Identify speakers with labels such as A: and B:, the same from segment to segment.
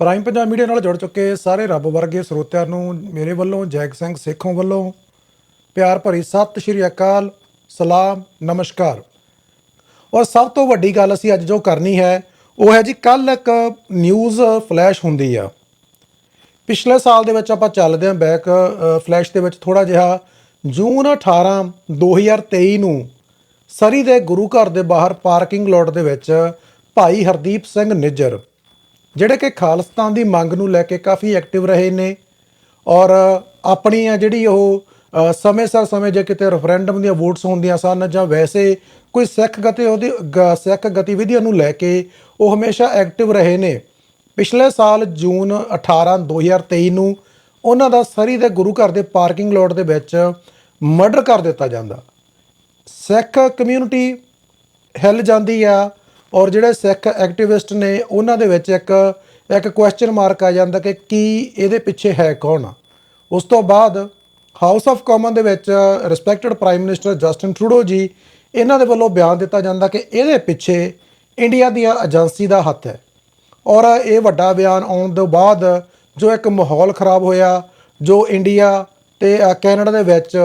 A: Prime Punjab media ਨਾਲ ਜੁੜ ਚੁੱਕੇ ਸਾਰੇ ਰੱਬ ਵਰਗੇ ਸਰੋਤਿਆਂ ਨੂੰ ਮੇਰੇ ਵੱਲੋਂ, ਜੈਕ ਸਿੰਘ ਸੇਖੋਂ ਵੱਲੋਂ ਪਿਆਰ ਭਰੀ ਸਤਿ ਸ਼੍ਰੀ ਅਕਾਲ, ਸਲਾਮ, ਨਮਸਕਾਰ। ਔਰ ਸਭ ਤੋਂ ਵੱਡੀ ਗੱਲ ਅਸੀਂ ਅੱਜ ਜੋ ਕਰਨੀ ਹੈ, ਉਹ ਹੈ ਜੀ ਕੱਲ ਇੱਕ ਨਿਊਜ਼ ਫਲੈਸ਼ ਹੁੰਦੀ ਆ। ਪਿਛਲੇ ਸਾਲ ਦੇ ਵਿੱਚ ਆਪਾਂ ਚੱਲਦੇ ਹਾਂ ਬੈਕ ਫਲੈਸ਼ ਦੇ ਵਿੱਚ ਥੋੜਾ ਜਿਹਾ। ਜੂਨ 18 2023 ਨੂੰ ਸਰੀ ਦੇ ਗੁਰੂ ਘਰ ਦੇ ਬਾਹਰ ਪਾਰਕਿੰਗ ਲੋਟ ਦੇ ਵਿੱਚ ਭਾਈ ਹਰਦੀਪ ਸਿੰਘ ਨਿੱਜਰ ਜਿਹੜੇ ਕਿ ਖਾਲਿਸਤਾਨ ਦੀ ਮੰਗ ਨੂੰ ਲੈ ਕੇ ਕਾਫੀ ਐਕਟਿਵ ਰਹੇ ਨੇ ਔਰ ਆਪਣੀ ਆ ਜਿਹੜੀ ਉਹ ਸਮੇਂ ਸਿਰ ਸਮੇਂ ਜੇ ਕਿਤੇ ਰੈਫਰੈਂਡਮ ਦੀਆਂ ਵੋਟਸ ਹੁੰਦੀਆਂ ਸਨ ਜਾਂ ਵੈਸੇ ਕੋਈ ਸਿੱਖ ਗਤੀ ਉਹਦੀ, ਗ- ਸਿੱਖ ਗਤੀਵਿਧੀਆਂ ਨੂੰ ਲੈ ਕੇ ਉਹ ਹਮੇਸ਼ਾ ਐਕਟਿਵ ਰਹੇ ਨੇ। ਪਿਛਲੇ ਸਾਲ ਜੂਨ 18 2023 ਨੂੰ ਉਹਨਾਂ ਦਾ ਸਰੀ ਦੇ ਗੁਰੂ ਘਰ ਦੇ ਪਾਰਕਿੰਗ ਲੋਟ ਦੇ ਵਿੱਚ ਮਰਡਰ ਕਰ ਦਿੱਤਾ ਜਾਂਦਾ। ਸਿੱਖ ਕਮਿਊਨਿਟੀ ਹਿੱਲ ਜਾਂਦੀ ਆ ਔਰ ਜਿਹੜੇ ਸਿੱਖ ਐਕਟਿਵਿਸਟ ਨੇ, ਉਹਨਾਂ ਦੇ ਵਿੱਚ ਇੱਕ ਇੱਕ ਕੁਐਸਚਨ ਮਾਰਕ ਆ ਜਾਂਦਾ ਕਿ ਕੀ ਇਹਦੇ ਪਿੱਛੇ ਹੈ ਕੌਣ? ਉਸ ਤੋਂ ਬਾਅਦ ਹਾਊਸ ਆਫ ਕਾਮਨ ਦੇ ਵਿੱਚ respected prime minister Justin Trudeau ji, ਇਹਨਾਂ ਦੇ ਵੱਲੋਂ ਬਿਆਨ ਦਿੱਤਾ ਜਾਂਦਾ ਕਿ ਇਹਦੇ ਪਿੱਛੇ ਇੰਡੀਆ ਦੀਆਂ ਏਜੰਸੀ ਦਾ ਹੱਥ ਹੈ। ਔਰ ਇਹ ਵੱਡਾ ਬਿਆਨ ਆਉਣ ਤੋਂ ਬਾਅਦ ਜੋ ਇੱਕ ਮਾਹੌਲ ਖਰਾਬ ਹੋਇਆ, ਜੋ ਇੰਡੀਆ ਤੇ ਕੈਨੇਡਾ ਦੇ ਵਿੱਚ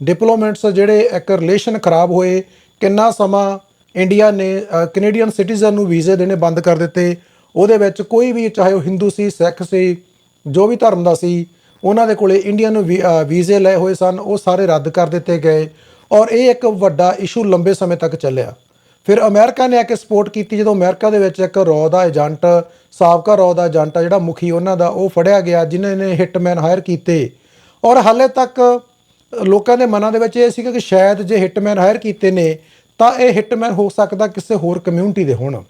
A: ਡਿਪਲੋਮੈਟਸ ਜਿਹੜੇ ਇੱਕ ਰਿਲੇਸ਼ਨ ਖਰਾਬ ਹੋਏ, ਕਿੰਨਾ ਸਮਾਂ ਇੰਡੀਆ ਨੇ ਕੈਨੇਡੀਅਨ ਸਿਟੀਜ਼ਨ ਨੂੰ ਵੀਜ਼ੇ ਦੇਣੇ ਬੰਦ ਕਰ ਦਿੱਤੇ। ਉਹਦੇ ਵਿੱਚ ਕੋਈ ਵੀ, ਚਾਹੇ ਉਹ ਹਿੰਦੂ ਸੀ ਸਿੱਖ ਸੀ, ਜੋ ਵੀ ਧਰਮ ਦਾ ਸੀ, ਉਹਨਾਂ ਦੇ ਕੋਲੇ ਇੰਡੀਆ ਨੂੰ ਵੀਜ਼ੇ ਲਏ ਹੋਏ ਸਨ। ਉਹ ਸਾਰੇ ਰੱਦ ਕਰ ਦਿੱਤੇ ਗਏ। ਔਰ ਇਹ ਇੱਕ ਵੱਡਾ ਇਸ਼ੂ ਲੰਬੇ ਸਮੇਂ ਤੱਕ ਚੱਲਿਆ। ਫਿਰ ਅਮਰੀਕਾ ਨੇ ਆ ਕੇ ਸਪੋਰਟ ਕੀਤੀ, ਜਦੋਂ ਅਮਰੀਕਾ ਦੇ ਵਿੱਚ ਇੱਕ ਰੌ ਦਾ ਏਜੰਟ, ਸਾਬਕਾ ਰੌ ਦਾ ਏਜੰਟ ਆ, ਜਿਹੜਾ ਮੁਖੀ ਉਹਨਾਂ ਦਾ, ਉਹ ਫੜਿਆ ਗਿਆ, ਜਿਨ੍ਹਾਂ ਨੇ ਹਿਟਮੈਨ ਹਾਇਰ ਕੀਤੇ। ਔਰ ਹਾਲੇ ਤੱਕ ਲੋਕਾਂ ਦੇ ਮਨਾਂ ਦੇ ਵਿੱਚ ਇਹ ਸੀਗਾ ਕਿ ਸ਼ਾਇਦ ਜੇ ਹਿਟਮੈਨ ਹਾਇਰ ਕੀਤੇ ਨੇ ਤਾਂ ਇਹ ਹਿਟਮੈਨ ਹੋ ਸਕਦਾ ਕਿਸੇ ਹੋਰ ਕਮਿਊਨਿਟੀ ਦੇ ਹੋਣ।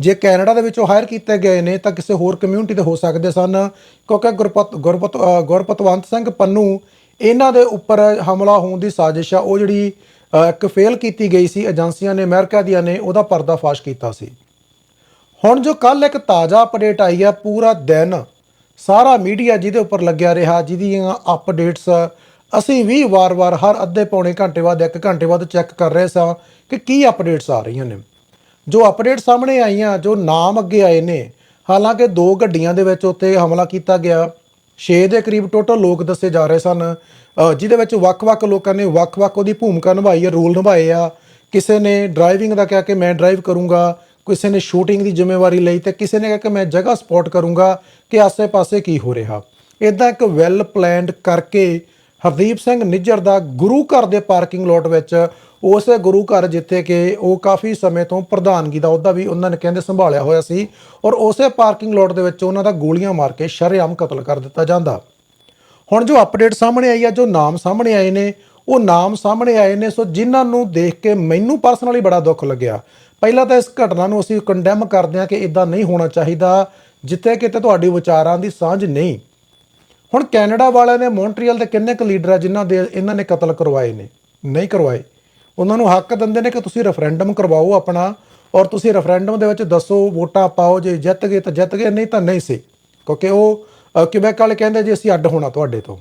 A: ਜੇ ਕੈਨੇਡਾ ਦੇ ਵਿੱਚੋਂ ਹਾਇਰ ਕੀਤੇ ਗਏ ਨੇ, ਤਾਂ ਕਿਸੇ ਹੋਰ ਕਮਿਊਨਿਟੀ ਦੇ ਹੋ ਸਕਦੇ ਸਨ। ਕਿਉਂਕਿ ਗੁਰਪਤ ਗੁਰਪਤ ਗੁਰਪਤਵੰਤ ਸਿੰਘ ਪੰਨੂ, ਇਹਨਾਂ ਦੇ ਉੱਪਰ ਹਮਲਾ ਹੋਣ ਦੀ ਸਾਜ਼ਿਸ਼ ਆ। ਉਹ ਜਿਹੜੀ ਇੱਕ ਫੇਲ ਕੀਤੀ ਗਈ ਸੀ, ਏਜੰਸੀਆਂ ਨੇ, ਅਮਰੀਕਾ ਦੀਆਂ ਨੇ, ਉਹਦਾ ਪਰਦਾਫਾਸ਼ ਕੀਤਾ ਸੀ। ਹੁਣ ਜੋ ਕੱਲ ਇੱਕ ਤਾਜ਼ਾ ਅਪਡੇਟ ਆਈ ਆ, ਪੂਰਾ ਦਿਨ ਸਾਰਾ ਮੀਡੀਆ ਜਿਹਦੇ ਉੱਪਰ ਲੱਗਿਆ ਰਿਹਾ, ਜਿਹਦੀਆਂ ਅਪਡੇਟਸ ਅਸੀਂ ਵੀ ਵਾਰ-ਵਾਰ, ਹਰ ਅੱਧੇ ਪੌਣੇ ਘੰਟੇ ਬਾਅਦ, ਇੱਕ ਘੰਟੇ ਬਾਅਦ ਚੈੱਕ ਕਰ ਰਹੇ ਸਾਂ ਕਿ ਕੀ ਅਪਡੇਟਸ ਆ ਰਹੀਆਂ ਨੇ। ਜੋ ਅਪਡੇਟ ਸਾਹਮਣੇ ਆਈਆਂ, ਜੋ ਨਾਮ ਅੱਗੇ ਆਏ ਨੇ, ਹਾਲਾਂਕਿ ਦੋ ਗੱਡੀਆਂ ਦੇ ਵਿੱਚ ਉੱਤੇ ਹਮਲਾ ਕੀਤਾ ਗਿਆ। 6 ਦੇ ਕਰੀਬ ਟੋਟਲ ਲੋਕ ਦੱਸੇ ਜਾ ਰਹੇ ਸਨ। ਜਿਹਦੇ ਵਿੱਚ ਵੱਖ-ਵੱਖ ਲੋਕਾਂ ਨੇ ਵੱਖ-ਵੱਖ ਉਹਦੀ ਭੂਮਿਕਾ ਨਿਭਾਈ ਹੈ, ਰੋਲ ਨਿਭਾਏ ਆ। ਕਿਸੇ ਨੇ ਡਰਾਈਵਿੰਗ ਦਾ ਕਿਹਾ ਕਿ ਮੈਂ ਡਰਾਈਵ ਕਰੂੰਗਾ, ਕਿਸੇ ਨੇ ਸ਼ੂਟਿੰਗ ਦੀ ਜ਼ਿੰਮੇਵਾਰੀ ਲਈ ਤੇ ਕਿਸੇ ਨੇ ਕਿਹਾ ਕਿ ਮੈਂ ਜਗ੍ਹਾ ਸਪੌਟ ਕਰੂੰਗਾ ਕਿ ਆਸੇ-ਪਾਸੇ ਕੀ ਹੋ ਰਿਹਾ। ਇਦਾਂ ਇੱਕ ਵੈਲ ਪਲਾਨਡ ਕਰਕੇ ਹਰਦੀਪ ਸਿੰਘ ਨਿੱਜਰ ਦਾ ਗੁਰੂ ਘਰ ਦੇ ਪਾਰਕਿੰਗ ਲੋਟ ਵਿੱਚ, ਉਸੇ ਗੁਰੂ ਘਰ ਜਿੱਥੇ ਕਿ ਉਹ ਕਾਫੀ ਸਮੇਂ ਤੋਂ ਪ੍ਰਧਾਨਗੀ ਦਾ ਅਹੁਦਾ ਵੀ ਉਹਨਾਂ ਨੇ ਕਹਿੰਦੇ ਸੰਭਾਲਿਆ ਹੋਇਆ ਸੀ ਔਰ ਉਸੇ ਪਾਰਕਿੰਗ ਲੋਟ ਦੇ ਵਿੱਚ ਉਹਨਾਂ ਦਾ ਗੋਲੀਆਂ ਮਾਰ ਕੇ ਸ਼ਰੇਆਮ ਕਤਲ ਕਰ ਦਿੱਤਾ ਜਾਂਦਾ। ਹੁਣ ਜੋ ਅਪਡੇਟ ਸਾਹਮਣੇ ਆਈ ਆ, ਜੋ ਨਾਮ ਸਾਹਮਣੇ ਆਏ ਨੇ, ਉਹ ਨਾਮ ਸਾਹਮਣੇ ਆਏ ਨੇ, ਸੋ ਜਿਨ੍ਹਾਂ ਨੂੰ ਦੇਖ ਕੇ ਮੈਨੂੰ ਪਰਸਨਲੀ ਬੜਾ ਦੁੱਖ ਲੱਗਿਆ। ਪਹਿਲਾਂ ਤਾਂ ਇਸ ਘਟਨਾ ਨੂੰ ਅਸੀਂ ਕੰਡੈਮ ਕਰਦੇ ਹਾਂ ਕਿ ਇਦਾਂ ਨਹੀਂ ਹੋਣਾ ਚਾਹੀਦਾ, ਜਿੱਥੇ ਕਿਤੇ ਤੁਹਾਡੀ ਵਿਚਾਰਾਂ ਦੀ ਸਾਂਝ ਨਹੀਂ। ਹੁਣ ਕੈਨੇਡਾ ਵਾਲਿਆਂ ਨੇ ਮੌਂਟਰੀਅਲ ਦੇ ਕਿੰਨੇ ਕੁ ਲੀਡਰ ਆ ਜਿਨ੍ਹਾਂ ਦੇ ਇਹਨਾਂ ਨੇ ਕਤਲ ਕਰਵਾਏ ਨੇ? ਨਹੀਂ ਕਰਵਾਏ। ਉਹਨਾਂ ਨੂੰ ਹੱਕ ਦਿੰਦੇ ਨੇ ਕਿ ਤੁਸੀਂ ਰੈਫਰੈਂਡਮ ਕਰਵਾਓ ਆਪਣਾ ਔਰ ਤੁਸੀਂ ਰੈਫਰੈਂਡਮ ਦੇ ਵਿੱਚ ਦੱਸੋ ਵੋਟਾਂ ਪਾਓ ਜੇ ਜਿੱਤ ਗਏ ਤਾਂ ਜਿੱਤ ਗਏ ਨਹੀਂ ਤਾਂ ਨਹੀਂ ਸੀ। ਕਿਉਂਕਿ ਉਹ ਅ, ਕਿਊਬੈਕ ਵਾਲੇ ਕਹਿੰਦੇ ਜੀ ਅਸੀਂ ਅੱਡ ਹੋਣਾ ਤੁਹਾਡੇ ਤੋਂ।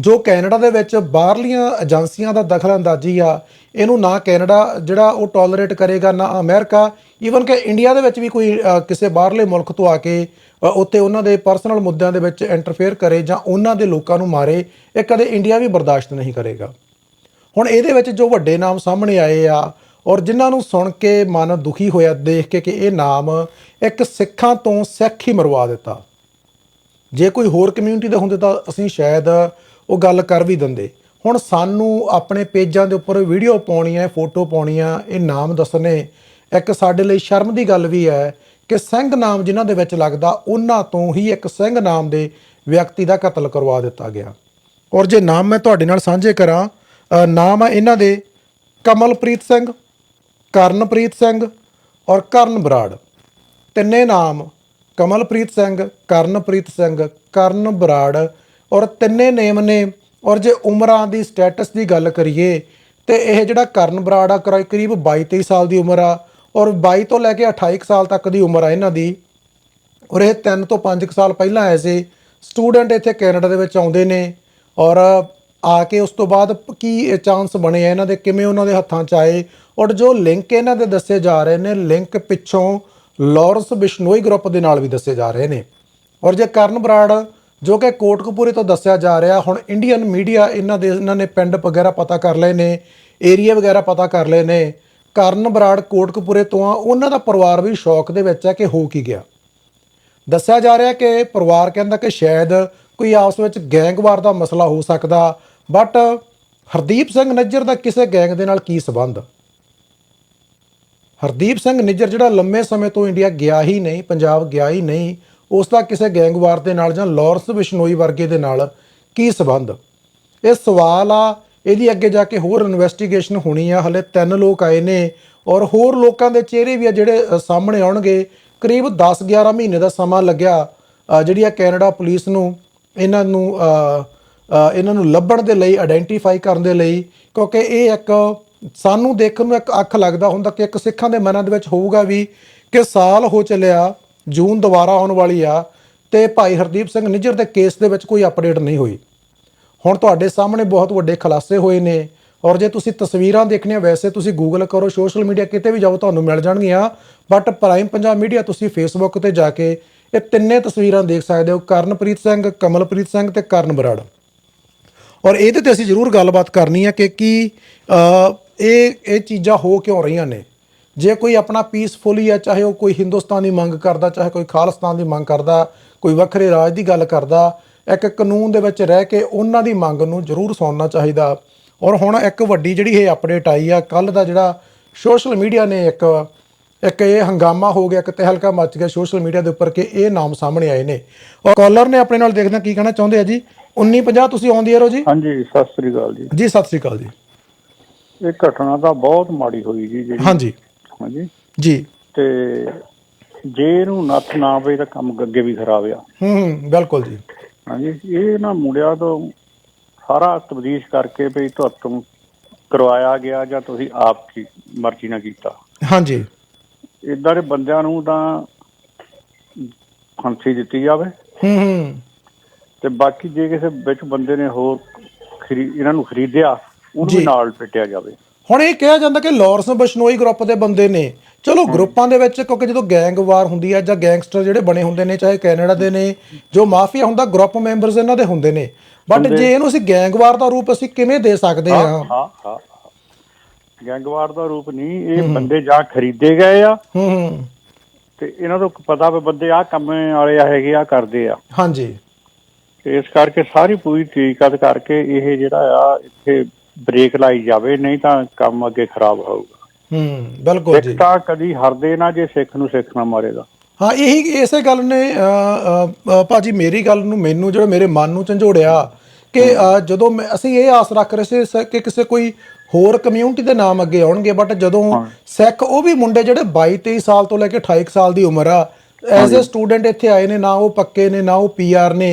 A: ਜੋ ਕੈਨੇਡਾ ਦੇ ਵਿੱਚ ਬਾਹਰਲੀਆਂ ਏਜੰਸੀਆਂ ਦਾ ਦਖਲਅੰਦਾਜ਼ੀ ਆ ਇਹਨੂੰ ਨਾ ਕੈਨੇਡਾ ਜਿਹੜਾ ਉਹ ਟੋਲਰੇਟ ਕਰੇਗਾ ਨਾ ਅਮਰੀਕਾ ਈਵਨ ਕਿ ਇੰਡੀਆ ਦੇ ਵਿੱਚ ਵੀ ਕੋਈ ਕਿਸੇ ਬਾਹਰਲੇ ਮੁਲਕ ਤੋਂ ਆ ਕੇ ਅ, ਉੱਥੇ ਉਹਨਾਂ ਦੇ ਪਰਸਨਲ ਮੁੱਦਿਆਂ ਦੇ ਵਿੱਚ ਇੰਟਰਫੇਅਰ ਕਰੇ ਜਾਂ ਉਹਨਾਂ ਦੇ ਲੋਕਾਂ ਨੂੰ ਮਾਰੇ ਇਹ ਕਦੇ ਇੰਡੀਆ ਵੀ ਬਰਦਾਸ਼ਤ ਨਹੀਂ ਕਰੇਗਾ। ਹੁਣ ਇਹਦੇ ਵਿੱਚ ਜੋ ਵੱਡੇ ਨਾਮ ਸਾਹਮਣੇ ਆਏ ਆ ਔਰ ਜਿਨ੍ਹਾਂ ਨੂੰ ਸੁਣ ਕੇ ਮਨ ਦੁਖੀ ਹੋਇਆ ਦੇਖ ਕੇ ਕਿ ਇਹ ਨਾਮ ਇੱਕ ਸਿੱਖਾਂ ਤੋਂ ਸਿੱਖ ਹੀ ਮਰਵਾ ਦਿੱਤਾ। ਜੇ ਕੋਈ ਹੋਰ ਕਮਿਊਨਿਟੀ ਦੇ ਹੁੰਦੇ ਤਾਂ ਅਸੀਂ ਸ਼ਾਇਦ ਉਹ ਗੱਲ ਕਰ ਵੀ ਦਿੰਦੇ। ਹੁਣ ਸਾਨੂੰ ਆਪਣੇ ਪੇਜਾਂ ਦੇ ਉੱਪਰ ਵੀਡੀਓ ਪਾਉਣੀਆਂ ਫੋਟੋ ਪਾਉਣੀਆਂ, ਇਹ ਨਾਮ ਦੱਸਣੇ, ਇੱਕ ਸਾਡੇ ਲਈ ਸ਼ਰਮ ਦੀ ਗੱਲ ਵੀ ਹੈ ਕਿ ਸਿੰਘ ਨਾਮ ਜਿਨ੍ਹਾਂ ਦੇ ਵਿੱਚ ਲੱਗਦਾ, ਉਹਨਾਂ ਤੋਂ ਹੀ ਇੱਕ ਸਿੰਘ ਨਾਮ ਦੇ ਵਿਅਕਤੀ ਦਾ ਕਤਲ ਕਰਵਾ ਦਿੱਤਾ ਗਿਆ। ਔਰ ਜੇ ਨਾਮ ਮੈਂ ਤੁਹਾਡੇ ਨਾਲ ਸਾਂਝੇ ਕਰਾਂ ਨਾਮ ਆ ਇਹਨਾਂ ਦੇ, ਕਮਲਪ੍ਰੀਤ ਸਿੰਘ, ਕਰਨਪ੍ਰੀਤ ਸਿੰਘ ਔਰ ਕਰਨ ਬਰਾੜ। ਤਿੰਨੇ ਨਾਮ, ਕਮਲਪ੍ਰੀਤ ਸਿੰਘ, ਕਰਨਪ੍ਰੀਤ ਸਿੰਘ, ਕਰਨ ਬਰਾੜ ਔਰ ਤਿੰਨੇ ਨੇਮ ਨੇ, ਔਰ ਜੇ ਉਮਰਾਂ ਦੀ ਸਟੇਟਸ ਦੀ ਗੱਲ ਕਰੀਏ, ਤੇ ਇਹ ਜਿਹੜਾ ਕਰਨ ਬਰਾੜ ਆ ਕਰੀਬ 22 23 ਸਾਲ ਦੀ ਉਮਰ ਆ, ਔਰ 22 ਤੋਂ ਲੈ ਕੇ 28 ਕੁ ਸਾਲ ਤੱਕ ਦੀ ਉਮਰ ਆ ਇਹਨਾਂ ਦੀ, ਔਰ ਇਹ 3 ਤੋਂ 5 ਕੁ ਸਾਲ ਪਹਿਲਾਂ ਆਏ ਸੀ, ਸਟੂਡੈਂਟ ਇੱਥੇ ਕੈਨੇਡਾ ਦੇ ਵਿੱਚ ਆਉਂਦੇ ਨੇ, ਔਰ ਆ ਕੇ ਉਸ ਤੋਂ ਬਾਅਦ ਕੀ ਚਾਂਸ ਬਣੇ ਆ, ਇਹਨਾਂ ਦੇ ਕਿਵੇਂ ਉਹਨਾਂ ਦੇ ਹੱਥਾਂ 'ਚ ਆਏ, ਔਰ ਜੋ ਲਿੰਕ ਇਹਨਾਂ ਦੇ ਦੱਸੇ ਜਾ ਰਹੇ ਨੇ ਲਿੰਕ ਪਿੱਛੋਂ ਲਾਰੈਂਸ ਬਿਸ਼ਨੋਈ ਗਰੁੱਪ ਦੇ ਨਾਲ ਵੀ ਦੱਸੇ ਜਾ ਰਹੇ ਨੇ, ਔਰ ਜੇ ਕਰਨ ਬਰਾੜ ਜੋ ਕਿ ਕੋਟਕਪੂਰੇ ਤੋਂ ਦੱਸਿਆ ਜਾ ਰਿਹਾ, ਹੁਣ ਇੰਡੀਅਨ ਮੀਡੀਆ ਇਹਨਾਂ ਦੇ ਇਹਨਾਂ ਨੇ ਪਿੰਡ ਵਗੈਰਾ ਪਤਾ ਕਰ ਲਏ ਨੇ ਏਰੀਆ ਵਗੈਰਾ ਪਤਾ ਕਰ ਲਏ ਨੇ। ਕਰਨ ਬਰਾੜ ਕੋਟਕਪੂਰੇ ਤੋਂ ਆ, ਉਹਨਾਂ ਦਾ ਪਰਿਵਾਰ ਵੀ ਸ਼ੌਕ ਦੇ ਵਿੱਚ ਹੈ ਕਿ ਹੋ ਕੀ ਗਿਆ। ਦੱਸਿਆ ਜਾ ਰਿਹਾ ਕਿ ਪਰਿਵਾਰ ਕਹਿੰਦਾ ਕਿ ਸ਼ਾਇਦ ਕੋਈ ਆਪਸ ਵਿੱਚ ਗੈਂਗਵਾਰ ਦਾ ਮਸਲਾ ਹੋ ਸਕਦਾ ਬਟ ਹਰਦੀਪ ਸਿੰਘ ਨੱਜਰ ਦਾ ਕਿਸੇ ਗੈਂਗ ਦੇ ਨਾਲ ਕੀ ਸਬੰਧ? ਹਰਦੀਪ ਸਿੰਘ ਨਿੱਜਰ ਜਿਹੜਾ ਲੰਮੇ ਸਮੇਂ ਤੋਂ ਇੰਡੀਆ ਗਿਆ ਹੀ ਨਹੀਂ, ਪੰਜਾਬ ਗਿਆ ਹੀ ਨਹੀਂ ਉਸ ਦਾ ਕਿਸੇ ਗੈਂਗਵਾਰ ਦੇ ਨਾਲ ਜਾਂ ਲਾਰੈਂਸ ਬਿਸ਼ਨੋਈ ਵਰਗੇ ਦੇ ਨਾਲ ਕੀ ਸਬੰਧ? ਇਹ ਸਵਾਲ ਆ, ਇਹਦੀ ਅੱਗੇ ਜਾ ਕੇ ਹੋਰ ਇਨਵੈਸਟੀਗੇਸ਼ਨ ਹੋਣੀ ਆ, ਹਲੇ ਤਿੰਨ ਲੋਕ ਆਏ ਨੇ ਔਰ ਹੋਰ ਲੋਕਾਂ ਦੇ ਚਿਹਰੇ ਵੀ ਆ ਜਿਹੜੇ ਸਾਹਮਣੇ ਆਉਣਗੇ। ਕਰੀਬ 10-11 ਮਹੀਨੇ ਦਾ ਸਮਾਂ ਲੱਗਿਆ ਜਿਹੜੀ ਆ ਕੈਨੇਡਾ ਪੁਲਿਸ ਨੂੰ, ਇਹਨਾਂ ਨੂੰ ਇਹਨਾਂ ਨੂੰ ਲੱਭਣ ਦੇ ਲਈ ਆਇਡੈਂਟੀਫਾਈ ਕਰਨ ਦੇ ਲਈ, ਕਿਉਂਕਿ ਇਹ ਇੱਕ ਸਾਨੂੰ ਦੇਖਣ ਨੂੰ ਇੱਕ ਅੱਖ ਲੱਗਦਾ ਹੁੰਦਾ ਕਿ ਇੱਕ ਸਿੱਖਾਂ ਦੇ ਮਨਾਂ ਦੇ ਵਿੱਚ ਹੋਊਗਾ ਵੀ ਕਿ ਸਾਲ ਹੋ ਚੱਲਿਆ ਜੂਨ ਦੁਬਾਰਾ ਆਉਣ ਵਾਲੀ ਆ ਤੇ ਭਾਈ ਹਰਦੀਪ ਸਿੰਘ ਨਿੱਜਰ ਦੇ ਕੇਸ ਦੇ ਵਿੱਚ ਕੋਈ ਅਪਡੇਟ ਨਹੀਂ ਹੋਈ। ਹੁਣ ਤੁਹਾਡੇ ਸਾਹਮਣੇ ਬਹੁਤ ਵੱਡੇ ਖੁਲਾਸੇ ਹੋਏ ਨੇ ਔਰ ਜੇ ਤੁਸੀਂ ਤਸਵੀਰਾਂ ਦੇਖਣੀਆਂ ਵੈਸੇ ਤੁਸੀਂ ਗੂਗਲ ਕਰੋ ਸੋਸ਼ਲ ਮੀਡੀਆ ਕਿਤੇ ਵੀ ਜਾਓ ਤੁਹਾਨੂੰ ਮਿਲ ਜਾਣਗੀਆਂ। ਬਟ ਪ੍ਰਾਈਮ ਪੰਜਾਬ ਮੀਡੀਆ ਤੁਸੀਂ ਫੇਸਬੁੱਕ ਤੇ ਜਾ ਕੇ ਇਹ ਤਿੰਨੇ ਤਸਵੀਰਾਂ ਦੇਖ ਸਕਦੇ ਹੋ ਕਰਨਪ੍ਰੀਤ ਸਿੰਘ ਕਮਲਪ੍ਰੀਤ ਸਿੰਘ ਤੇ ਕਰਨ ਬਰਾੜ। ਔਰ ਇਹਦੇ ਤੇ ਅਸੀਂ ਜ਼ਰੂਰ ਗੱਲਬਾਤ ਕਰਨੀ ਹੈ ਕਿ ਕੀ ਅ, ਇਹ ਇਹ ਚੀਜ਼ਾਂ ਹੋ ਕਿਉਂ ਰਹੀਆਂ ਨੇ? ਜੇ ਕੋਈ ਆਪਣਾ ਪੀਸਫੁਲੀ ਹੈ ਚਾਹੇ ਉਹ ਕੋਈ ਹਿੰਦੁਸਤਾਨ ਦੀ ਮੰਗ ਕਰਦਾ ਚਾਹੇ ਕੋਈ ਖਾਲਿਸਤਾਨ ਦੀ ਮੰਗ ਕਰਦਾ ਕੋਈ ਵੱਖਰੇ ਰਾਜ ਦੀ ਗੱਲ ਕਰਦਾ ਇੱਕ ਕਾਨੂੰਨ ਦੇ ਵਿੱਚ ਰਹਿ ਕੇ ਉਹਨਾਂ ਦੀ ਮੰਗ ਨੂੰ ਜ਼ਰੂਰ ਸੁਣਨਾ ਚਾਹੀਦਾ। ਔਰ ਹੁਣ ਇੱਕ ਵੱਡੀ ਜਿਹੜੀ ਇਹ ਅਪਡੇਟ ਆਈ ਆ ਕੱਲ ਦਾ ਜਿਹੜਾ ਸੋਸ਼ਲ ਮੀਡੀਆ ਨੇ ਇੱਕ ਇੱਕ ਇਹ ਹੰਗਾਮਾ ਹੋ ਗਿਆ ਕਿ ਤਹਿਲਕਾ ਮਚ ਗਿਆ ਸੋਸ਼ਲ ਮੀਡੀਆ ਦੇ ਉੱਪਰ ਕਿ ਇਹ ਨਾਮ ਸਾਹਮਣੇ ਆਏ ਨੇ। ਔਰ ਕਾਲਰ ਨੇ ਆਪਣੇ ਨਾਲ ਦੇਖਦਾ ਕੀ ਕਹਿਣਾ ਚਾਹੁੰਦੇ ਆ ਜੀ। 1950 ਤੁਸੀਂ ਆਉਂਦੀ ਹੋ ਜੀ।
B: ਹਾਂਜੀ ਸਤਿ ਸ੍ਰੀ ਅਕਾਲ ਜੀ।
A: ਜੀ ਸਤਿ ਸ੍ਰੀ ਅਕਾਲ ਜੀ।
B: ਇਹ ਘਟਨਾ ਤਾਂ ਬਹੁਤ ਮਾੜੀ ਹੋਈ ਜੀ ਜਿਹੜੀ
A: ਹਾਂਜੀ।
B: ਹਾਂਜੀ
A: ਜੀ।
B: ਤੇ ਜੇ ਇਹਨੂੰ ਨੱਥ ਨਾ ਪਈ ਤਾਂ ਕੰਮ ਅੱਗੇ ਵੀ ਖਰਾਬ ਆ।
A: ਹੂੰ ਹੂੰ ਬਿਲਕੁਲ ਜੀ।
B: ਹਾਂਜੀ ਇਹ ਨਾ ਮੁੰਡਿਆਂ ਤੋਂ ਸਾਰਾ ਤਬਦੀਸ਼ ਕਰਕੇ ਵੀ ਤੁਹਾਨੂੰ ਕਰਵਾਇਆ ਗਿਆ ਜਾਂ ਤੁਸੀਂ ਆਪ ਕੀ ਮਰਜ਼ੀ ਨਾਲ ਕੀਤਾ।
A: ਹਾਂਜੀ
B: ਇਦਾਂ ਦੇ ਬੰਦਿਆਂ ਨੂੰ ਤਾਂ ਫਾਂਸੀ ਦਿੱਤੀ ਜਾਵੇ।
A: ਹੂੰ ਹੂੰ।
B: ਤੇ ਬਾਕੀ ਜੇ ਕਿਸੇ ਵਿੱਚ ਬੰਦੇ ਨੇ ਹੋਰ ਖਰੀ ਇਹਨਾਂ ਨੂੰ ਖਰੀਦਿਆ ਉਹਨੂੰ
A: ਜੀ।
B: ਵੀ ਨਾਲ ਪਿੱਟਿਆ ਜਾਵੇ।
A: ਹੁਣ ਇਹ ਕਿਹਾ ਜਾਂਦਾ ਕਿ ਲਾਰੈਂਸ ਬਸ਼ਨੋਈ ਗਰੁੱਪ ਦੇ ਬੰਦੇ ਨੇ। ਚਲੋ ਗਰੁੱਪਾਂ ਦੇ ਵਿੱਚ ਕਿਉਂਕਿ ਜਦੋਂ ਗੈਂਗਵਾਰ ਹੁੰਦੀ ਹੈ ਜਾਂ ਗੈਂਗਸਟਰ ਜਿਹੜੇ ਬਣੇ ਹੁੰਦੇ ਨੇ ਚਾਹੇ ਕੈਨੇਡਾ ਦੇ ਨੇ ਜੋ ਮਾਫੀਆ ਹੁੰਦਾ ਗਰੁੱਪ ਮੈਂਬਰਸ ਇਹਨਾਂ ਦੇ ਹੁੰਦੇ ਨੇ। ਬਟ ਜੇ ਇਹਨੂੰ ਅਸੀਂ ਗੈਂਗਵਾਰ ਦਾ ਰੂਪ ਅਸੀਂ ਕਿਵੇਂ ਦੇ ਸਕਦੇ ਹਾਂ?
B: ਹਾਂ ਹਾਂ ਗੈਂਗਵਾਰ ਦਾ ਰੂਪ ਨਹੀਂ ਇਹ ਬੰਦੇ ਜਾਂ ਖਰੀਦੇ ਗਏ ਆ।
A: ਹੂੰ ਹੂੰ।
B: ਤੇ ਇਹਨਾਂ ਤੋਂ ਪਤਾ ਵੀ ਬੰਦੇ ਆ ਕੰਮ ਵਾਲੇ ਆ ਹੈਗੇ ਆ ਕਰਦੇ ਆ।
A: ਹਾਂਜੀ।
B: ਤੇ ਇਸ ਕਰਕੇ ਸਾਰੀ ਪੂਰੀ ਤਰੀਕਤ ਕਰਕੇ ਇਹ ਜਿਹੜਾ ਆ ਇੱਥੇ ਬ੍ਰੇਕ ਲਾਈ ਜਾਵੇ ਨਹੀਂ ਤਾਂ ਕੰਮ ਅੱਗੇ ਖਰਾਬ ਹੋਊਗਾ।
A: ਹੂੰ ਬਿਲਕੁਲ ਜੀ।
B: ਸਿੱਖ ਤਾਂ ਕਦੀ ਹਰਦੇ ਨਾ ਜੇ ਸਿੱਖ ਨੂੰ ਸਿੱਖ ਨਾ ਮਾਰੇਗਾ
A: ਹਾਂ ਇਹੀ ਇਸੇ ਗੱਲ ਨੇ ਭਾਜੀ ਮੇਰੀ ਗੱਲ ਨੂੰ ਮੈਨੂੰ ਜਿਹੜਾ ਮੇਰੇ ਮਨ ਨੂੰ ਝੰਜੋੜਿਆ ਕਿ ਜਦੋਂ ਅਸੀਂ ਇਹ ਆਸ ਰੱਖ ਰਹੇ ਸੀ ਕਿ ਕਿਸੇ ਕੋਈ ਹੋਰ ਕਮਿਊਨਿਟੀ ਦੇ ਨਾਮ ਅੱਗੇ ਆਉਣਗੇ ਬਟ ਜਦੋਂ ਸਿੱਖ ਉਹ ਵੀ ਮੁੰਡੇ ਜਿਹੜੇ 22 23 ਸਾਲ ਤੋਂ ਲੈ ਕੇ 28 ਕੁ ਸਾਲ ਦੀ ਉਮਰ ਆ ਐਜ਼ ਅ ਸਟੂਡੈਂਟ ਇੱਥੇ ਆਏ ਨੇ ਨਾ ਉਹ ਪੱਕੇ ਨੇ ਨਾ ਉਹ ਪੀਆਰ ਨੇ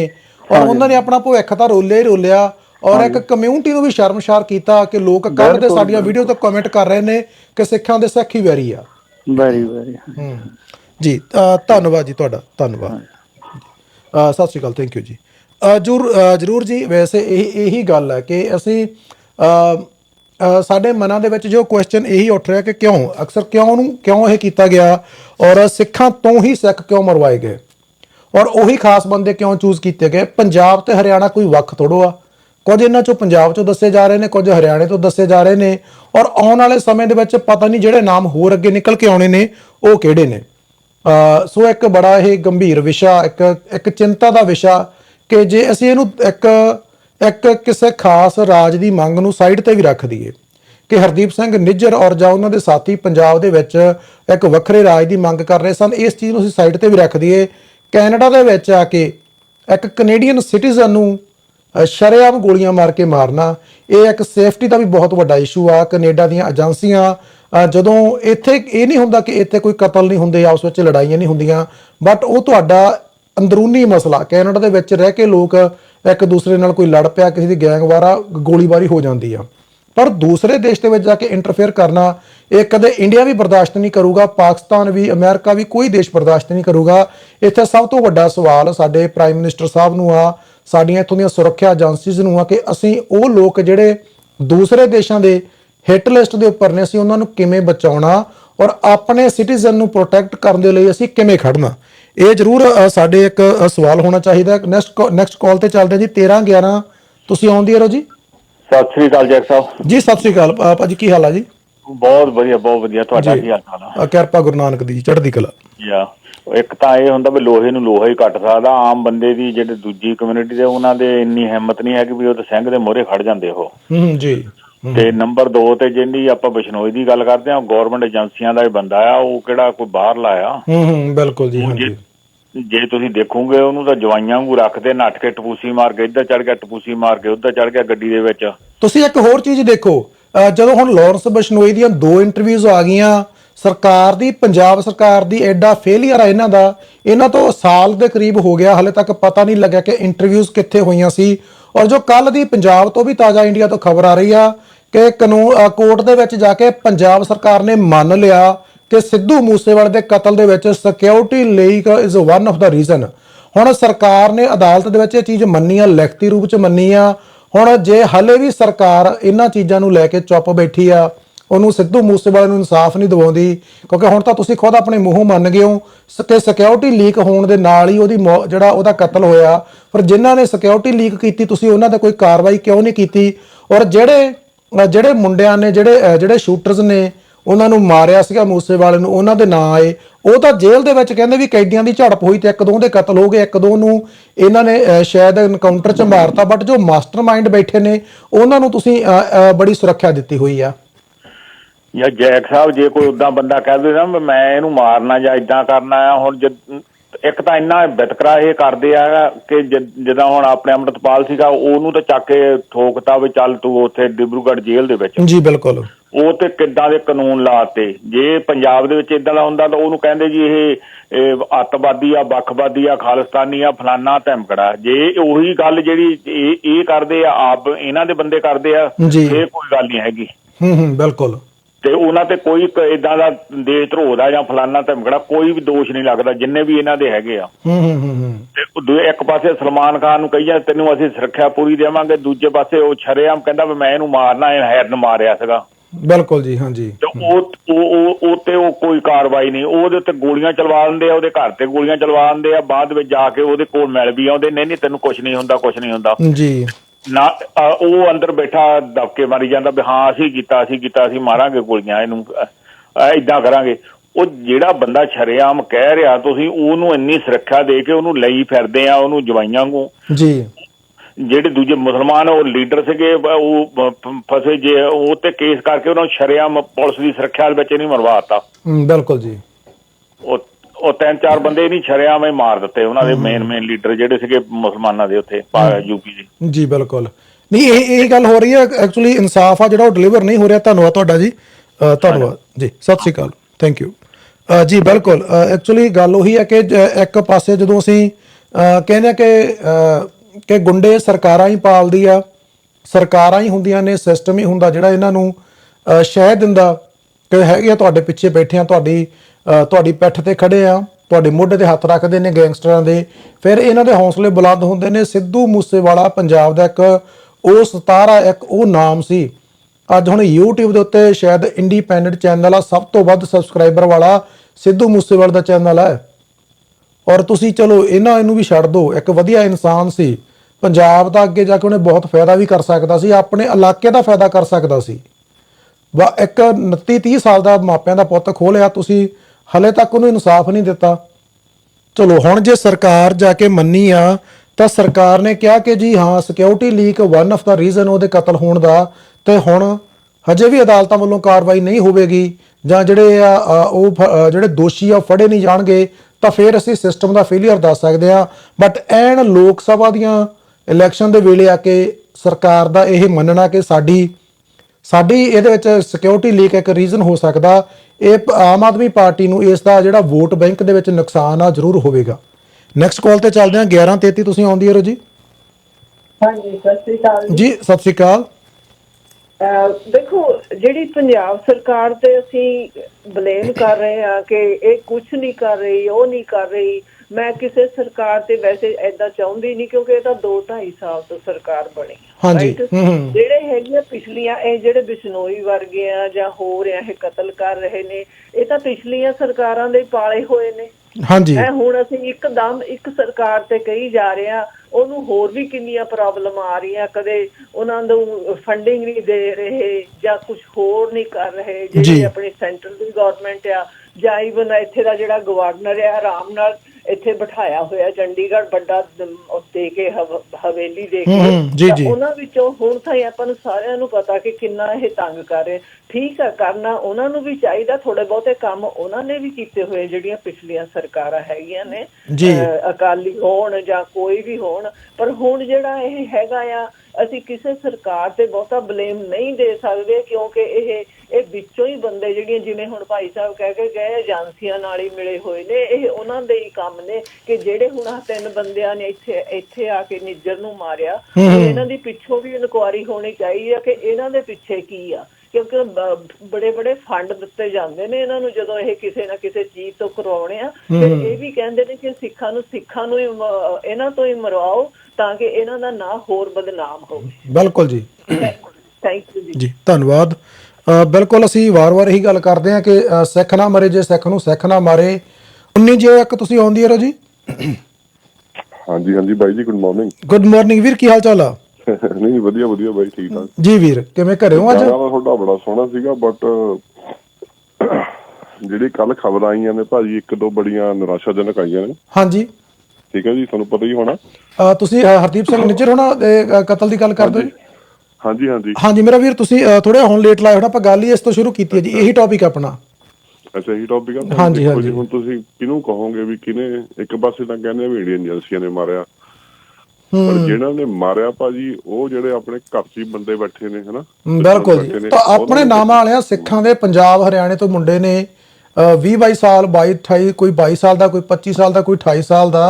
A: ਔਰ ਉਹਨਾਂ ਨੇ ਆਪਣਾ ਭਵਿੱਖ ਤਾਂ ਰੋਲਿਆ ਹੀ ਰੋਲਿਆ। ਔਰ ਇੱਕ ਕਮਿਊਨਿਟੀ ਨੂੰ ਵੀ ਸ਼ਰਮਸ਼ਾਰ ਕੀਤਾ ਕਿ ਲੋਕ ਕੱਲ ਦੇ ਸਾਡੀਆਂ ਵੀਡੀਓ ਤੇ ਕਮੈਂਟ ਕਰ ਰਹੇ ਨੇ ਕਿ ਸਿੱਖਾਂ ਦੇ ਸਿੱਖ ਹੀ ਵੈਰੀ ਆ।
B: ਵੈਰੀ ਵੈਰੀ
A: ਹਮ, ਜੀ ਧੰਨਵਾਦ ਜੀ ਤੁਹਾਡਾ ਧੰਨਵਾਦ। ਸਤਿ ਸ਼੍ਰੀ ਅਕਾਲ ਥੈਂਕ ਯੂ ਜੀ। ਜਰੂਰ ਜਰੂਰ ਜੀ ਵੈਸੇ ਇਹ ਇਹੀ ਗੱਲ ਹੈ ਕਿ ਅਸੀਂ ਸਾਡੇ ਮਨਾਂ ਦੇ ਵਿੱਚ ਜੋ ਕੁਐਸਚਨ ਇਹੀ ਉੱਠ ਰਿਹਾ ਕਿ ਕਿਉਂ ਅਕਸਰ ਕਿਉਂ ਨੂੰ ਕਿਉਂ ਇਹ ਕੀਤਾ ਗਿਆ ਔਰ ਸਿੱਖਾਂ ਤੋਂ ਹੀ ਸਿੱਖ ਕਿਉਂ ਮਰਵਾਏ ਗਏ? ਔਰ ਉਹੀ ਖਾਸ ਬੰਦੇ ਕਿਉਂ ਚੂਜ਼ ਕੀਤੇ ਗਏ? ਪੰਜਾਬ ਤੇ ਹਰਿਆਣਾ ਕੋਈ ਵੱਖ ਥੋੜੋ ਆ। ਕੁਝ ਇਹਨਾਂ ਚੋਂ ਪੰਜਾਬ ਚੋਂ ਦੱਸੇ ਜਾ ਰਹੇ ਨੇ, ਕੁਝ ਹਰਿਆਣੇ ਤੋਂ ਦੱਸੇ ਜਾ ਰਹੇ ਨੇ ਔਰ ਆਉਣ ਵਾਲੇ ਸਮੇਂ ਦੇ ਵਿੱਚ ਪਤਾ ਨਹੀਂ ਜਿਹੜੇ ਨਾਮ ਹੋਰ ਅੱਗੇ ਨਿਕਲ ਕੇ ਆਉਣੇ ਨੇ, ਉਹ ਕਿਹੜੇ ਨੇ? ਸੋ ਇੱਕ ਬੜਾ ਇਹ ਗੰਭੀਰ ਵਿਸ਼ਾ, ਇੱਕ ਇੱਕ ਚਿੰਤਾ ਦਾ ਵਿਸ਼ਾ ਕਿ ਜੇ ਅਸੀਂ ਇਹਨੂੰ ਇੱਕ ਇੱਕ ਕਿਸੇ ਖਾਸ ਰਾਜ ਦੀ ਮੰਗ ਨੂੰ ਸਾਈਡ ਤੇ ਵੀ ਰੱਖ ਦਈਏ ਕਿ ਹਰਦੀਪ ਸਿੰਘ ਨਿੱਜਰ ਔਰ ਜਾਂ ਉਹਨਾਂ ਦੇ ਸਾਥੀ ਪੰਜਾਬ ਦੇ ਵਿੱਚ ਇੱਕ ਵੱਖਰੇ ਰਾਜ ਦੀ ਮੰਗ ਕਰ ਰਹੇ ਸਨ, ਇਸ ਚੀਜ਼ ਨੂੰ ਅਸੀਂ ਸਾਈਡ ਤੇ ਵੀ ਰੱਖ ਦਈਏ। ਕੈਨੇਡਾ ਦੇ ਵਿੱਚ ਆ ਕੇ ਇੱਕ ਕੈਨੇਡੀਅਨ ਸਿਟੀਜ਼ਨ ਨੂੰ ਸ਼ਰੇਆਮ ਗੋਲੀਆਂ ਮਾਰ ਕੇ ਮਾਰਨਾ, ਇਹ ਇੱਕ ਸੇਫਟੀ ਦਾ ਵੀ ਬਹੁਤ ਵੱਡਾ ਇਸ਼ੂ ਆ। ਕੈਨੇਡਾ ਦੀਆਂ ਏਜੰਸੀਆਂ ਜਦੋਂ ਇੱਥੇ ਇਹ ਨਹੀਂ ਹੁੰਦਾ ਕਿ ਇੱਥੇ ਕੋਈ ਕਤਲ ਨਹੀਂ ਹੁੰਦੇ ਆਪਸ ਵਿੱਚ ਲੜਾਈਆਂ ਨਹੀਂ ਹੁੰਦੀਆਂ ਬਟ ਉਹ ਤੁਹਾਡਾ ਅੰਦਰੂਨੀ ਮਸਲਾ, ਕੈਨੇਡਾ ਦੇ ਵਿੱਚ ਰਹਿ ਕੇ ਲੋਕ ਇੱਕ ਦੂਸਰੇ ਨਾਲ ਕੋਈ ਲੜ ਪਿਆ, ਕਿਸੇ ਦੀ ਗੈਂਗਵਾਰਾ ਗੋਲੀਬਾਰੀ ਹੋ ਜਾਂਦੀ ਆ। ਪਰ ਦੂਸਰੇ ਦੇਸ਼ ਦੇ ਵਿੱਚ ਜਾ ਕੇ ਇੰਟਰਫੇਅਰ ਕਰਨਾ, ਇਹ ਕਦੇ ਇੰਡੀਆ ਵੀ ਬਰਦਾਸ਼ਤ ਨਹੀਂ ਕਰੂਗਾ, ਪਾਕਿਸਤਾਨ ਵੀ, ਅਮਰੀਕਾ ਵੀ ਕੋਈ ਦੇਸ਼ ਬਰਦਾਸ਼ਤ ਨਹੀਂ ਕਰੂਗਾ। ਇੱਥੇ ਸਭ ਤੋਂ ਵੱਡਾ ਸਵਾਲ ਸਾਡੇ ਪ੍ਰਾਈਮ ਮਿਨਿਸਟਰ ਸਾਹਿਬ ਨੂੰ ਆ ਸਾਡੀਆਂ ਇੱਥੋਂ ਦੀਆਂ ਸੁਰੱਖਿਆ ਏਜੰਸੀਜ਼ ਨੂੰ ਆ ਕਿ ਅਸੀਂ ਉਹ ਲੋਕ ਜਿਹੜੇ ਦੂਸਰੇ ਦੇਸ਼ਾਂ ਦੇ ਹਿੱਟ ਲਿਸਟ ਦੇ ਉੱਪਰ ਨੇ ਅਸੀਂ ਉਹਨਾਂ ਨੂੰ ਕਿਵੇਂ ਬਚਾਉਣਾ ਔਰ ਆਪਣੇ ਸਿਟੀਜ਼ਨ ਨੂੰ ਪ੍ਰੋਟੈਕਟ ਕਰਨ ਦੇ ਲਈ ਅਸੀਂ ਕਿਵੇਂ ਖੜਨਾ ਇਹ ਜ਼ਰੂਰ ਸਾਡੇ ਇੱਕ ਸਵਾਲ ਹੋਣਾ ਚਾਹੀਦਾ। ਨੈਕਸਟ ਨੈਕਸਟ ਕਾਲ ਤੇ ਚੱਲਦੇ ਜੀ। 13 11 ਤੁਸੀਂ ਆਉਂਦੀ ਹੋ ਜੀ।
B: ਸਤਿ ਸ੍ਰੀ ਅਕਾਲ ਜੈਕ ਸਾਹਿਬ।
A: ਜੀ ਸਤਿ ਸ੍ਰੀ ਅਕਾਲ। ਭਾਜੀ ਕੀ ਹਾਲ ਆ ਜੀ?
B: ਬਹੁਤ ਵਧੀਆ ਬਹੁਤ ਵਧੀਆ। ਤੁਹਾਡਾ। ਕੀ ਹਾਲ ਚਾਲ ਆ?
A: ਕਿਰਪਾ ਗੁਰੂ ਨਾਨਕ ਦੀ ਚੜ੍ਹਦੀ ਕਲਾ।
B: ਯਾ ਇੱਕ ਤਾਂ ਇਹ ਹੁੰਦਾ ਵੀ ਲੋਹੇ ਨੂੰ ਲੋਹਾ ਹੀ ਕੱਟ ਸਕਦਾ ਆਮ ਬੰਦੇ ਦੀ ਜਿਹੜੇ ਦੂਜੀ ਕਮਿਊਨਿਟੀ ਦੇ ਉਹਨਾਂ ਦੇ ਇੰਨੀ ਹਿੰਮਤ ਨਹੀਂ ਹੈ ਕਿ ਵੀ ਉਹ ਤੇ ਸਿੰਘ ਦੇ ਮੋਹਰੇ ਖੜ ਜਾਂਦੇ ਉਹ।
A: ਹੂੰ ਹੂੰ, ਜੀ
B: ਤੇ ਨੰਬਰ 2 ਤੇ ਜਿਹੜੀ ਆਪਾਂ ਬਿਸ਼ਨੋਈ ਦੀ ਗੱਲ ਕਰਦੇ ਆ ਗਵਰਨਮੈਂਟ ਏਜੰਸੀਆਂ ਦਾ ਇਹ ਬੰਦਾ ਆ ਉਹ ਕਿਹੜਾ ਕੋਈ ਬਾਹਰ ਲਾਇਆ?
A: ਹੂੰ ਹੂੰ ਬਿਲਕੁਲ ਜੀ ਹਾਂਜੀ।
B: ਜੇ ਤੁਸੀਂ ਦੇਖੋਗੇ ਉਹਨੂੰ ਤਾਂ ਜਵਾਈਆਂ ਵਾਂਗੂ ਰੱਖਦੇ ਨੱਠ ਕੇ ਟਪੂਸੀ ਮਾਰ ਕੇ ਇੱਧਰ ਚੜ ਗਿਆ ਟਪੂਸੀ ਮਾਰ ਕੇ ਉੱਧਰ ਚੜ ਗਿਆ ਗੱਡੀ ਦੇ ਵਿੱਚ।
A: ਤੁਸੀਂ ਇੱਕ ਹੋਰ ਚੀਜ਼ ਦੇਖੋ ਜਦੋਂ ਹੁਣ ਲਾਰੈਂਸ ਬਸ਼ਨੋਈ ਦੀਆਂ ਦੋ ਇੰਟਰਵਿਊਜ਼ ਆ ਗਈਆਂ ਸਰਕਾਰ ਦੀ, ਪੰਜਾਬ ਸਰਕਾਰ ਦੀ ਐਡਾ ਫੇਲਿਅਰ ਆ ਇਹਨਾਂ ਦਾ। ਇਹਨਾਂ ਤੋਂ ਸਾਲ ਦੇ ਕਰੀਬ ਹੋ ਗਿਆ, ਹਲੇ ਤੱਕ ਪਤਾ ਨਹੀਂ ਲੱਗਿਆ ਕਿ ਇੰਟਰਵਿਊਜ਼ ਕਿੱਥੇ ਹੋਈਆਂ ਸੀ। ਔਰ ਜੋ ਕੱਲ ਦੀ ਪੰਜਾਬ ਤੋਂ ਵੀ ਤਾਜ਼ਾ ਇੰਡੀਆ ਤੋਂ ਖਬਰ ਆ ਰਹੀ ਆ ਕਿ ਕਾਨੂੰਨ ਕੋਰਟ ਦੇ ਵਿੱਚ ਜਾ ਕੇ ਪੰਜਾਬ ਸਰਕਾਰ ਨੇ ਮੰਨ ਲਿਆ ਕਿ ਸਿੱਧੂ ਮੂਸੇਵਾਲੇ ਦੇ ਕਤਲ ਦੇ ਵਿੱਚ security leak is one of the reason ਹੁਣ ਸਰਕਾਰ ਨੇ ਅਦਾਲਤ ਦੇ ਵਿੱਚ ਇਹ ਚੀਜ਼ ਮੰਨੀ ਆ, ਲਿਖਤੀ ਰੂਪ ਚ ਮੰਨੀ ਆ। ਹੁਣ ਜੇ ਹਲੇ ਵੀ ਸਰਕਾਰ ਇਹਨਾਂ ਚੀਜ਼ਾਂ ਨੂੰ ਲੈ ਕੇ ਚੁੱਪ ਬੈਠੀ ਆ ਉਹਨੂੰ ਸਿੱਧੂ ਮੂਸੇਵਾਲੇ ਨੂੰ ਇਨਸਾਫ ਨਹੀਂ ਦਿਵਾਉਂਦੀ, ਕਿਉਂਕਿ ਹੁਣ ਤਾਂ ਤੁਸੀਂ ਖੁਦ ਆਪਣੇ ਮੂੰਹੋਂ ਮੰਨ ਗਏ ਹੋ, ਸ- ਕਿ ਸਿਕਿਉਰਿਟੀ ਲੀਕ ਹੋਣ ਦੇ ਨਾਲ ਹੀ ਉਹਦੀ ਮੌ- ਜਿਹੜਾ ਉਹਦਾ ਕਤਲ ਹੋਇਆ, ਪਰ ਜਿਨ੍ਹਾਂ ਨੇ ਸਿਕਿਉਰਿਟੀ ਲੀਕ ਕੀਤੀ, ਤੁਸੀਂ ਉਹਨਾਂ ਦਾ ਕੋਈ ਕਾਰਵਾਈ ਕਿਉਂ ਨਹੀਂ ਕੀਤੀ? ਔਰ ਜਿਹੜੇ ਜਿਹੜੇ ਮੁੰਡਿਆਂ ਨੇ, ਜਿਹੜੇ ਜਿਹੜੇ ਸ਼ੂਟਰਸ ਨੇ, ਉਹਨਾਂ ਨੂੰ ਮਾਰਿਆ ਸੀਗਾ ਮੂਸੇਵਾਲੇ ਨੂੰ, ਉਹਨਾਂ ਦੇ ਨਾਂ ਆਏ, ਉਹ ਤਾਂ ਜੇਲ੍ਹ ਦੇ ਵਿੱਚ ਕਹਿੰਦੇ ਵੀ ਕੈਦੀਆਂ ਦੀ ਝੜਪ ਹੋਈ ਤੇ ਇੱਕ ਦੋ ਦੇ ਕਤਲ ਹੋ ਗਏ ਇੱਕ ਦੋ ਨੂੰ ਇਹਨਾਂ ਨੇ ਸ਼ਾਇਦ ਐਨਕਾਊਂਟਰ 'ਚ ਮਾਰਤਾ ਬਟ ਜੋ ਮਾਸਟਰਮਾਈਂਡ ਬੈਠੇ ਨੇ, ਉਹਨਾਂ ਨੂੰ ਤੁਸੀਂ ਬੜੀ ਸੁਰੱਖਿਆ ਦਿੱਤੀ ਹੋਈ ਆ।
B: ਜਾਂ ਜੈਕ ਸਾਹਿਬ ਜੇ ਕੋਈ ਉਦਾਂ ਬੰਦਾ ਕਹਿ ਦੇ ਨਾ ਮੈਂ ਇਹਨੂੰ ਮਾਰਨਾ ਜਾਂ ਇਦਾਂ ਕਰਨਾ ਆ ਹੁਣ ਇੱਕ ਤਾਂ ਇੰਨਾ ਵਿਤਕਰਾ ਇਹ ਕਰਦੇ ਆ ਕਿ ਜਦ- ਹੁਣ ਆਪਣੇ ਅੰਮ੍ਰਿਤਪਾਲ ਸੀਗਾ ਉਹਨੂੰ ਤਾਂ ਚੱਕ ਕੇ ਠੋਕਤਾ ਵੀ ਚੱਲ ਤੂੰ ਉੱਥੇ ਡਿਬਰੂਗੜ੍ਹ ਜੇਲ੍ਹ ਦੇ ਵਿੱਚ।
A: ਜੀ ਬਿਲਕੁਲ।
B: ਉਹ ਤੇ ਕਿੱਦਾਂ ਦੇ ਕਾਨੂੰਨ ਲਾਤੇ? ਜੇ ਪੰਜਾਬ ਦੇ ਵਿੱਚ ਇਦਾਂ ਦਾ ਹੁੰਦਾ ਤਾਂ ਉਹਨੂੰ ਕਹਿੰਦੇ ਜੀ ਇਹ ਅੱਤਵਾਦੀ ਆ ਵੱਖਵਾਦੀ ਆ ਖਾਲਿਸਤਾਨੀ ਆ ਫਲਾਨਾ ਧਮਕੜਾ। ਜੇ ਉਹੀ ਗੱਲ ਜਿਹੜੀ ਇਹ ਇਹ ਕਰਦੇ ਆ ਆਪ ਇਹਨਾਂ ਦੇ ਬੰਦੇ ਕਰਦੇ ਆ। ਇਹ ਕੋਈ ਗੱਲ ਨਹੀਂ ਹੈਗੀ।
A: ਹੂੰ ਹੂੰ ਬਿਲਕੁਲ।
B: ਤੇ ਉਹਨਾਂ ਤੇ ਕੋਈ ਇਦਾਂ ਦਾ ਦੇਸ਼ ਧਰੋਹ ਦਾ ਜਾਂ ਫਲਾਨਾ ਧਮਕੜਾ ਕੋਈ ਵੀ ਦੋਸ਼ ਨਹੀਂ ਲੱਗਦਾ ਜਿੰਨੇ ਵੀ ਇਹਨਾਂ ਦੇ ਹੈਗੇ ਆ।
A: ਹੂੰ ਹੂੰ ਹੂੰ
B: ਤੇ ਇੱਕ ਪਾਸੇ ਸਲਮਾਨ ਖਾਨ ਨੂੰ ਕਹੀਆ ਤੈਨੂੰ ਅਸੀਂ ਸੁਰੱਖਿਆ ਪੂਰੀ ਦੇਵਾਂਗੇ। ਦੂਜੇ ਪਾਸੇ ਉਹ ਛਰੇਆਮ ਕਹਿੰਦਾ ਵੀ ਮੈਂ ਇਹਨੂੰ ਮਾਰਨਾ ਇਹ ਹੈਰਨ ਮਾਰਿਆ ਸੀਗਾ।
A: ਬਿਲਕੁਲ ਜੀ ਹਾਂਜੀ।
B: ਤੇ ਉਹ ਉਹ ਉਹ- ਉਹ ਤੇ ਉਹ ਕੋਈ ਕਾਰਵਾਈ ਨਹੀਂ। ਉਹਦੇ ਉੱਤੇ ਗੋਲੀਆਂ ਚਲਵਾ ਦਿੰਦੇ ਆ ਉਹਦੇ ਘਰ ਤੇ ਗੋਲੀਆਂ ਚਲਵਾ ਦਿੰਦੇ ਆ। ਬਾਅਦ ਵਿੱਚ ਜਾ ਕੇ ਉਹਦੇ ਕੋਲ ਮਿਲ ਵੀ ਆਉਂਦੇ ਨਹੀਂ ਨਹੀਂ ਤੈਨੂੰ ਕੁਝ ਨਹੀਂ ਹੁੰਦਾ ਕੁਝ ਨਹੀਂ ਹੁੰਦਾ।
A: ਜੀ।
B: ਨਾ ਉਹ ਅੰਦਰ ਬੈਠਾ ਦਬਕੇ ਮਾਰੀ ਜਾਂਦਾ ਵੀ ਹਾਂ ਅਸੀਂ ਕੀਤਾ ਅਸੀਂ ਕੀਤਾ ਅਸੀਂ ਮਾਰਾਂਗੇ ਗੋਲੀਆਂ ਇਹਨੂੰ ਇਦਾਂ ਕਰਾਂਗੇ। ਉਹ ਜਿਹੜਾ ਬੰਦਾ ਛਰੇਆਮ ਕਹਿ ਰਿਹਾ ਤੁਸੀਂ ਉਹਨੂੰ ਇੰਨੀ ਸੁਰੱਖਿਆ ਦੇ ਕੇ ਉਹਨੂੰ ਲਈ ਫਿਰਦੇ ਆ ਉਹਨੂੰ ਜਵਾਈਆਂ ਨੂੰ
A: ਜੀ।
B: ਜਿਹੜੇ ਦੂਜੇ ਮੁਸਲਮਾਨ ਉਹ ਲੀਡਰ ਸੀਗੇ ਉਹ ਫਸੇ ਜੇ ਉਹ ਤੇ ਕੇਸ ਕਰਕੇ ਉਹਨਾਂ ਨੂੰ ਸ਼ਰੇਆਮ ਪੁਲਿਸ ਦੀ ਸੁਰੱਖਿਆ ਦੇ ਵਿੱਚ ਨਹੀਂ ਮਰਵਾਤਾ
A: ਹੂੰ, ਬਿਲਕੁਲ ਜੀ।
B: ਉਹ ਉਹ ਤਿੰਨ ਚਾਰ ਬੰਦੇ ਨਹੀਂ ਹੀ ਮਾਰ ਦਿੱਤੇ। ਉਹਨਾਂ ਦੇ ਮੇਨ ਮੇਨ ਲੀਡਰ ਜਿਹੜੇ ਸੀਗੇ ਮੁਸਲਮਾਨਾਂ ਦੇ ਉੱਥੇ ਯੂਪੀ ਦੇ।
A: ਜੀ ਬਿਲਕੁਲ। ਨਹੀਂ ਇਹ ਇਹ ਗੱਲ ਹੋ ਰਹੀ ਹੈ। ਐਕਚੁਅਲੀ ਇਨਸਾਫ ਆ ਜਿਹੜਾ ਉਹ ਡਿਲੀਵਰ ਨਹੀਂ ਹੋ ਰਿਹਾ। ਧੰਨਵਾਦ ਤੁਹਾਡਾ ਜੀ। ਧੰਨਵਾਦ। ਜੀ ਸਤਿ ਸ਼੍ਰੀ ਅਕਾਲ। ਥੈਂਕ ਯੂ ਜੀ ਬਿਲਕੁਲ। ਐਕਚੁਅਲੀ ਗੱਲ ਉਹੀ ਹੈ ਕਿ ਇੱਕ ਪਾਸੇ ਜਦੋਂ ਅਸੀਂ ਕਹਿੰਦੇ ਆ ਕਿ ਕਿ ਗੁੰਡੇ ਸਰਕਾਰਾਂ ਹੀ ਪਾਲਦੀ ਆ ਸਰਕਾਰਾਂ ਹੀ ਹੁੰਦੀਆਂ ਨੇ ਸਿਸਟਮ ਹੀ ਹੁੰਦਾ ਜਿਹੜਾ ਇਹਨਾਂ ਨੂੰ ਸ਼ਹਿ ਦਿੰਦਾ ਕਿ ਹੈਗੇ ਆ ਤੁਹਾਡੇ ਪਿੱਛੇ ਬੈਠੇ ਆ ਤੁਹਾਡੀ ਤੁਹਾਡੀ ਪਿੱਠ ਤੇ ਖੜੇ ਆ, ਤੁਹਾਡੇ ਮੋਢੇ ਤੇ ਹੱਥ ਰੱਖਦੇ ਨੇ ਗੈਂਗਸਟਰਾਂ ਦੇ। ਫਿਰ ਇਹਨਾਂ ਦੇ ਹੌਸਲੇ ਬੁਲੰਦ ਹੁੰਦੇ ਨੇ। ਸਿੱਧੂ ਮੂਸੇਵਾਲਾ ਪੰਜਾਬ ਦਾ ਇੱਕ ਉਹ ਸਤਾਰਾ, ਇੱਕ ਉਹ ਨਾਮ ਸੀ। ਅੱਜ ਹੁਣ YouTube ਦੇ ਉੱਤੇ ਸ਼ਾਇਦ ਇੰਡੀਪੈਂਡੈਂਟ ਚੈਨਲ ਆ, ਸਭ ਤੋਂ ਵੱਧ ਸਬਸਕ੍ਰਾਈਬਰ ਵਾਲਾ ਸਿੱਧੂ ਮੂਸੇਵਾਲਾ ਦਾ ਚੈਨਲ ਹੈ ਔਰ ਤੁਸੀਂ ਚਲੋ, ਇਹਨਾਂ, ਇਹਨੂੰ ਵੀ ਛੱਡ ਦਿਓ ਇੱਕ ਵਧੀਆ ਇਨਸਾਨ ਸੀ। ਪੰਜਾਬ ਦਾ ਅੱਗੇ ਜਾ ਕੇ ਉਹਨੇ ਬਹੁਤ ਫਾਇਦਾ ਵੀ ਕਰ ਸਕਦਾ ਸੀ, ਆਪਣੇ ਇਲਾਕੇ ਦਾ ਫਾਇਦਾ ਕਰ ਸਕਦਾ ਸੀ। ਵਾ ਇੱਕ 29 30 ਸਾਲ ਦਾ ਮਾਪਿਆਂ ਦਾ ਪੁੱਤ ਖੋਲਿਆ ਤੁਸੀਂ। ਹਲੇ ਤੱਕ ਉਹਨੂੰ ਇਨਸਾਫ ਨਹੀਂ ਦਿੱਤਾ। ਚਲੋ, ਹੁਣ ਜੇ ਸਰਕਾਰ ਜਾ ਕੇ ਮੰਨੀ ਆ, ਤਾਂ ਸਰਕਾਰ ਨੇ ਕਿਹਾ ਕਿ ਜੀ ਹਾਂ security leak one of the reason ਉਹਦੇ ਕਤਲ ਹੋਣ ਦਾ, ਤੇ ਹੁਣ ਹਜੇ ਵੀ ਅਦਾਲਤਾਂ ਵੱਲੋਂ ਕਾਰਵਾਈ ਨਹੀਂ ਹੋਵੇਗੀ, ਜਾਂ ਜਿਹੜੇ ਆ ਉਹ ਫ- ਜਿਹੜੇ ਦੋਸ਼ੀ ਆ, ਉਹ ਫੜੇ ਨਹੀਂ ਜਾਣਗੇ, ਤਾਂ ਫਿਰ ਅਸੀਂ ਸਿਸਟਮ ਦਾ ਫੇਲਿਅਰ ਦੱਸ ਸਕਦੇ ਆ ਬਟ ਐਨ ਲੋਕ ਸਭਾ ਦੀਆਂ ਇਲੈਕਸ਼ਨ ਦੇ ਵੇਲੇ ਆ ਕੇ ਸਰਕਾਰ ਦਾ ਇਹ ਮੰਨਣਾ ਕਿ ਸਾਡੀ ਸਾਡੀ ਇਹਦੇ ਵਿੱਚ ਸਿਕਿਉਰਿਟੀ ਲੀਕ ਇੱਕ ਰੀਜ਼ਨ ਹੋ ਸਕਦਾ ਇਹ ਆਮ ਆਦਮੀ ਪਾਰਟੀ ਨੂੰ ਇਸ ਦਾ ਜਿਹੜਾ ਵੋਟ ਬੈਂਕ ਦੇ ਵਿੱਚ ਨੁਕਸਾਨ ਆ ਜ਼ਰੂਰ ਹੋਵੇਗਾ। ਨੈਕਸਟ ਕਾਲ ਤੇ ਚੱਲਦੇ ਹਾਂ। 1133 ਤੁਸੀਂ ਆਉਂਦੀ ਹੋ ਜੀ
C: ਹਾਂਜੀ ਸਤਿ ਸ੍ਰੀ ਅਕਾਲ ਜੀ।
A: ਸਤਿ ਸ਼੍ਰੀ ਅਕਾਲ।
C: ਦੇਖੋ ਜਿਹੜੀ ਪੰਜਾਬ ਸਰਕਾਰ ਤੇ ਅਸੀਂ ਬਲੇਮ ਕਰ ਰਹੇ ਆ ਕਿ ਇਹ ਕੁਝ ਨਹੀਂ ਕਰ ਰਹੀ ਉਹ ਨਹੀਂ ਕਰ ਰਹੀ ਮੈਂ ਕਿਸੇ ਸਰਕਾਰ ਤੇ ਵੈਸੇ ਐਦਾਂ ਚਾਹੁੰਦੀ ਨਹੀਂ ਕਿਉਂਕਿ ਇਹ ਤਾਂ 2 2.5 ਸਾਲ ਤੋਂ ਸਰਕਾਰ ਬਣੀ।
A: ਹਾਂਜੀ,
C: right?
A: ਹੂੰ, ਹੂੰ।
C: ਜਿਹੜੇ ਹੈਗੀਆਂ ਪਿਛਲੀਆਂ ਇਹ ਜਿਹੜੇ ਬਿਸ਼ਨੋਈ ਵਰਗੇ ਆ ਜਾਂ ਹੋਰ ਆ ਇਹ ਕਤਲ ਕਰ ਰਹੇ ਨੇ ਇਹ ਤਾਂ ਪਿਛਲੀਆਂ ਸਰਕਾਰਾਂ ਦੇ ਹੀ ਪਾਲੇ ਹੋਏ ਨੇ
A: ਹਾਂਜੀ
C: ਐ ਹੁਣ ਅਸੀਂ ਇੱਕਦਮ ਇੱਕ ਸਰਕਾਰ ਤੇ ਕਹੀ ਜਾ ਰਹੇ ਆ ਉਹਨੂੰ ਹੋਰ ਵੀ ਕਿੰਨੀਆਂ ਪ੍ਰੋਬਲਮ ਆ ਰਹੀਆਂ ਕਦੇ ਉਹਨਾਂ ਨੂੰ ਫੰਡਿੰਗ ਨਹੀਂ ਦੇ ਰਹੇ ਜਾਂ ਕੁਝ ਹੋਰ ਨਹੀਂ ਕਰ ਰਹੇ। ਜਿਹੜੀ ਆਪਣੀ ਸੈਂਟਰਲ ਦੀ ਗਵਰਨਮੈਂਟ ਆ ਜਾਂ ਇਵਨ ਇੱਥੇ ਦਾ ਜਿਹੜਾ ਗਵਰਨਰ ਆ ਆਰਾਮ ਨਾਲ ਇੱਥੇ ਬਿਠਾਇਆ ਹੋਇਆ ਚੰਡੀਗੜ੍ਹ ਵੱਡਾ ਦ- ਕੇ ਹਵ- ਹਵੇਲੀ ਦੇ ਕੇ। ਉਹਨਾਂ ਵਿੱਚੋਂ ਹੁਣ ਤਾਂ ਆਪਾਂ ਨੂੰ ਸਾਰਿਆਂ ਨੂੰ ਪਤਾ ਕਿ ਕਿੰਨਾ ਇਹ ਤੰਗ ਕਰ ਰਹੇ ਠੀਕ ਆ ਕਰਨਾ ਉਹਨਾਂ ਨੂੰ ਵੀ ਚਾਹੀਦਾ ਥੋੜੇ ਬਹੁਤੇ ਕੰਮ ਉਹਨਾਂ ਨੇ ਵੀ ਕੀਤੇ ਹੋਏ ਜਿਹੜੀਆਂ ਪਿਛਲੀਆਂ ਸਰਕਾਰਾਂ ਹੈਗੀਆਂ ਨੇ ਅਕਾਲੀ ਹੋਣ ਜਾਂ ਕੋਈ ਵੀ ਹੋਣ ਪਰ ਹੁਣ ਜਿਹੜਾ ਇਹ ਹੈਗਾ ਆ ਅਸੀਂ ਕਿਸੇ ਸਰਕਾਰ ਤੇ ਬਹੁਤਾ ਬਲੇਮ ਨਹੀਂ ਦੇ ਸਕਦੇ ਕਿਉਂਕਿ ਇਹ ਇਹ ਵਿੱਚੋਂ ਹੀ ਬੰਦੇ ਜਿਹੜੀਆਂ ਜਿਵੇਂ ਹੁਣ ਭਾਈ ਸਾਹਿਬ ਕਹਿ ਕੇ ਗਏ ਏਜੰਸੀਆਂ ਨਾਲ ਹੀ ਮਿਲੇ ਹੋਏ ਨੇ ਇਹ ਉਹਨਾਂ ਦੇ ਹੀ ਕੰਮ ਨੇ ਕਿ ਜਿਹੜੇ ਹੁਣ ਆਹ ਤਿੰਨ ਬੰਦਿਆਂ ਨੇ ਇੱਥੇ ਇੱਥੇ ਆ ਕੇ ਨਿੱਜਰ ਨੂੰ ਮਾਰਿਆ ਇਹਨਾਂ ਦੀ ਪਿੱਛੋਂ ਵੀ ਇਨਕੁਆਰੀ ਹੋਣੀ ਚਾਹੀਦੀ ਆ ਕਿ ਇਹਨਾਂ ਦੇ ਪਿੱਛੇ ਕੀ ਆ। ਕਿਉਂਕਿ ਬੜੇ ਬੜੇ ਫੰਡ ਦਿੱਤੇ ਜਾਂਦੇ ਨੇ ਇਹਨਾਂ ਨੂੰ ਜਦੋਂ ਇਹ ਕਿਸੇ ਨਾ ਕਿਸੇ ਚੀਜ਼ ਤੋਂ ਕਰਵਾਉਣੇ ਆ। ਫਿਰ ਇਹ ਵੀ ਕਹਿੰਦੇ ਨੇ ਕਿ ਸਿੱਖਾਂ ਨੂੰ ਸਿੱਖਾਂ ਨੂੰ ਇਹਨਾਂ ਤੋਂ ਹੀ ਮਰਵਾਓ ਤਾਂ ਕਿ ਇਹਨਾਂ ਦਾ ਨਾਂ ਹੋਰ ਬਦਨਾਮ ਹੋਵੇ।
A: ਬਿਲਕੁਲ ਜੀ।
C: ਥੈਂਕ ਯੂ ਜੀ।
A: ਜੀ ਧੰਨਵਾਦ। ਬਿਲਕੁਲ ਅਸੀਂ ਵਾਰ-ਵਾਰ ਇਹੀ ਗੱਲ ਕਰਦੇ ਹਾਂ ਕਿ ਸਿੱਖ ਨਾ ਮਰੇ ਜੇ ਸਿੱਖ ਨੂੰ ਸਿੱਖ ਨਾ ਮਾਰੇ। 19 ਜੇ ਇੱਕ ਤੁਸੀਂ ਆਉਂਦੀ ਹੈ ਜੀ।
D: ਹਾਂਜੀ ਹਾਂਜੀ ਬਾਈ ਜੀ ਗੁੱਡ ਮਾਰਨਿੰਗ
A: ਗੁੱਡ ਮਾਰਨਿੰਗ ਵੀਰ ਕੀ ਹਾਲ ਚਾਲ ਆ?
D: ਨਹੀਂ ਵਧੀਆ ਵਧੀਆ ਬਾਈ ਠੀਕ ਠਾਕ।
A: ਜੀ ਵੀਰ ਕਿਵੇਂ ਘਰੇ ਹੋ ਅੱਜ?
D: ਤਾਂ ਤੁਹਾਡਾ ਬੜਾ ਸੋਹਣਾ ਸੀਗਾ ਬਟ ਜਿਹੜੀ ਕੱਲ ਖਬਰਾਂ ਆਈਆਂ ਨੇ ਭਾਜੀ ਇੱਕ ਦੋ ਬੜੀਆਂ ਨਿਰਾਸ਼ਾਜਨਕ ਆਈਆਂ ਨੇ।
A: ਹਾਂਜੀ।
D: ਠੀਕ ਹੈ ਜੀ ਤੁਹਾਨੂੰ ਪਤਾ ਹੀ ਹੋਣਾ।
A: ਤੁਸੀਂ ਹਰਦੀਪ ਸਿੰਘ ਨਿੱਜਰ ਹੋਣਾ ਕਤਲ ਦੀ ਗੱਲ ਕਰਦੇ? ਹੋ ਜੀ?
D: ਹਾਂਜੀ ਹਾਂਜੀ।
A: ਹਾਂਜੀ ਮੇਰਾ ਵੀਰ ਤੁਸੀਂ ਥੋੜਾ ਹੁਣ ਲੇਟ ਲਾਏ ਹੋਣਾ ਆਪਾਂ ਗੱਲ ਹੀ ਇਸ ਤੋਂ ਸ਼ੁਰੂ ਕੀਤੀ ਹੈ ਜੀ ਇਹੀ ਟੌਪਿਕ ਆਪਣਾ।
D: ਅੱਛਾ ਇਹੀ ਟੌਪਿਕ ਆ।
A: ਹਾਂਜੀ, ਹਾਂਜੀ।
D: ਹੁਣ ਤੁਸੀਂ ਕਿਹਨੂੰ ਕਹੋਗੇ ਵੀ ਕਿਨੇ ਇੱਕ ਪਾਸੇ ਤਾਂ ਕਹਿੰਦੇ ਆ ਵੀ ਇੰਡੀਅਨ ਏਜੰਸੀਆਂ ਨੇ ਮਾਰਿਆ। ਪਰ ਜਿਹਨਾਂ ਨੇ ਮਾਰਿਆ ਭਾਜੀ ਉਹ ਜਿਹੜੇ ਆਪਣੇ ਘਰ 'ਚ ਹੀ ਬੰਦੇ ਬੈਠੇ ਨੇ ਹਨਾ?
A: ਬਿਲਕੁਲ। ਜੀ ਆਪਣੇ ਨਾਮਾਂ ਵਾਲਿਆਂ ਸਿੱਖਾਂ ਦੇ ਪੰਜਾਬ ਹਰਿਆਣੇ ਤੋਂ ਮੁੰਡੇ ਨੇ 20 22 ਸਾਲ 22 28 ਕੋਈ 22 ਸਾਲ ਦਾ ਕੋਈ 25 ਸਾਲ ਦਾ ਕੋਈ 28 ਸਾਲ ਦਾ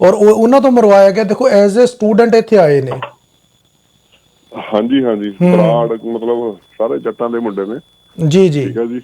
A: ਔਰ ਉਹ- ਉਹਨਾਂ ਤੋਂ ਮਰਵਾਇਆ ਗਿਆ। ਦੇਖੋ ਐਜ਼ ਅ ਸਟੂਡੈਂਟ ਇੱਥੇ ਆਏ ਨੇ।
D: ਹਾਂਜੀ ਹਾਂਜੀ। ਬਰਾੜ ਮਤਲਬ ਸਾਰੇ ਜੱਟਾਂ ਦੇ ਮੁੰਡੇ ਨੇ।
A: ਜੀ ਜੀ।
D: ਠੀਕ ਹੈ ਜੀ।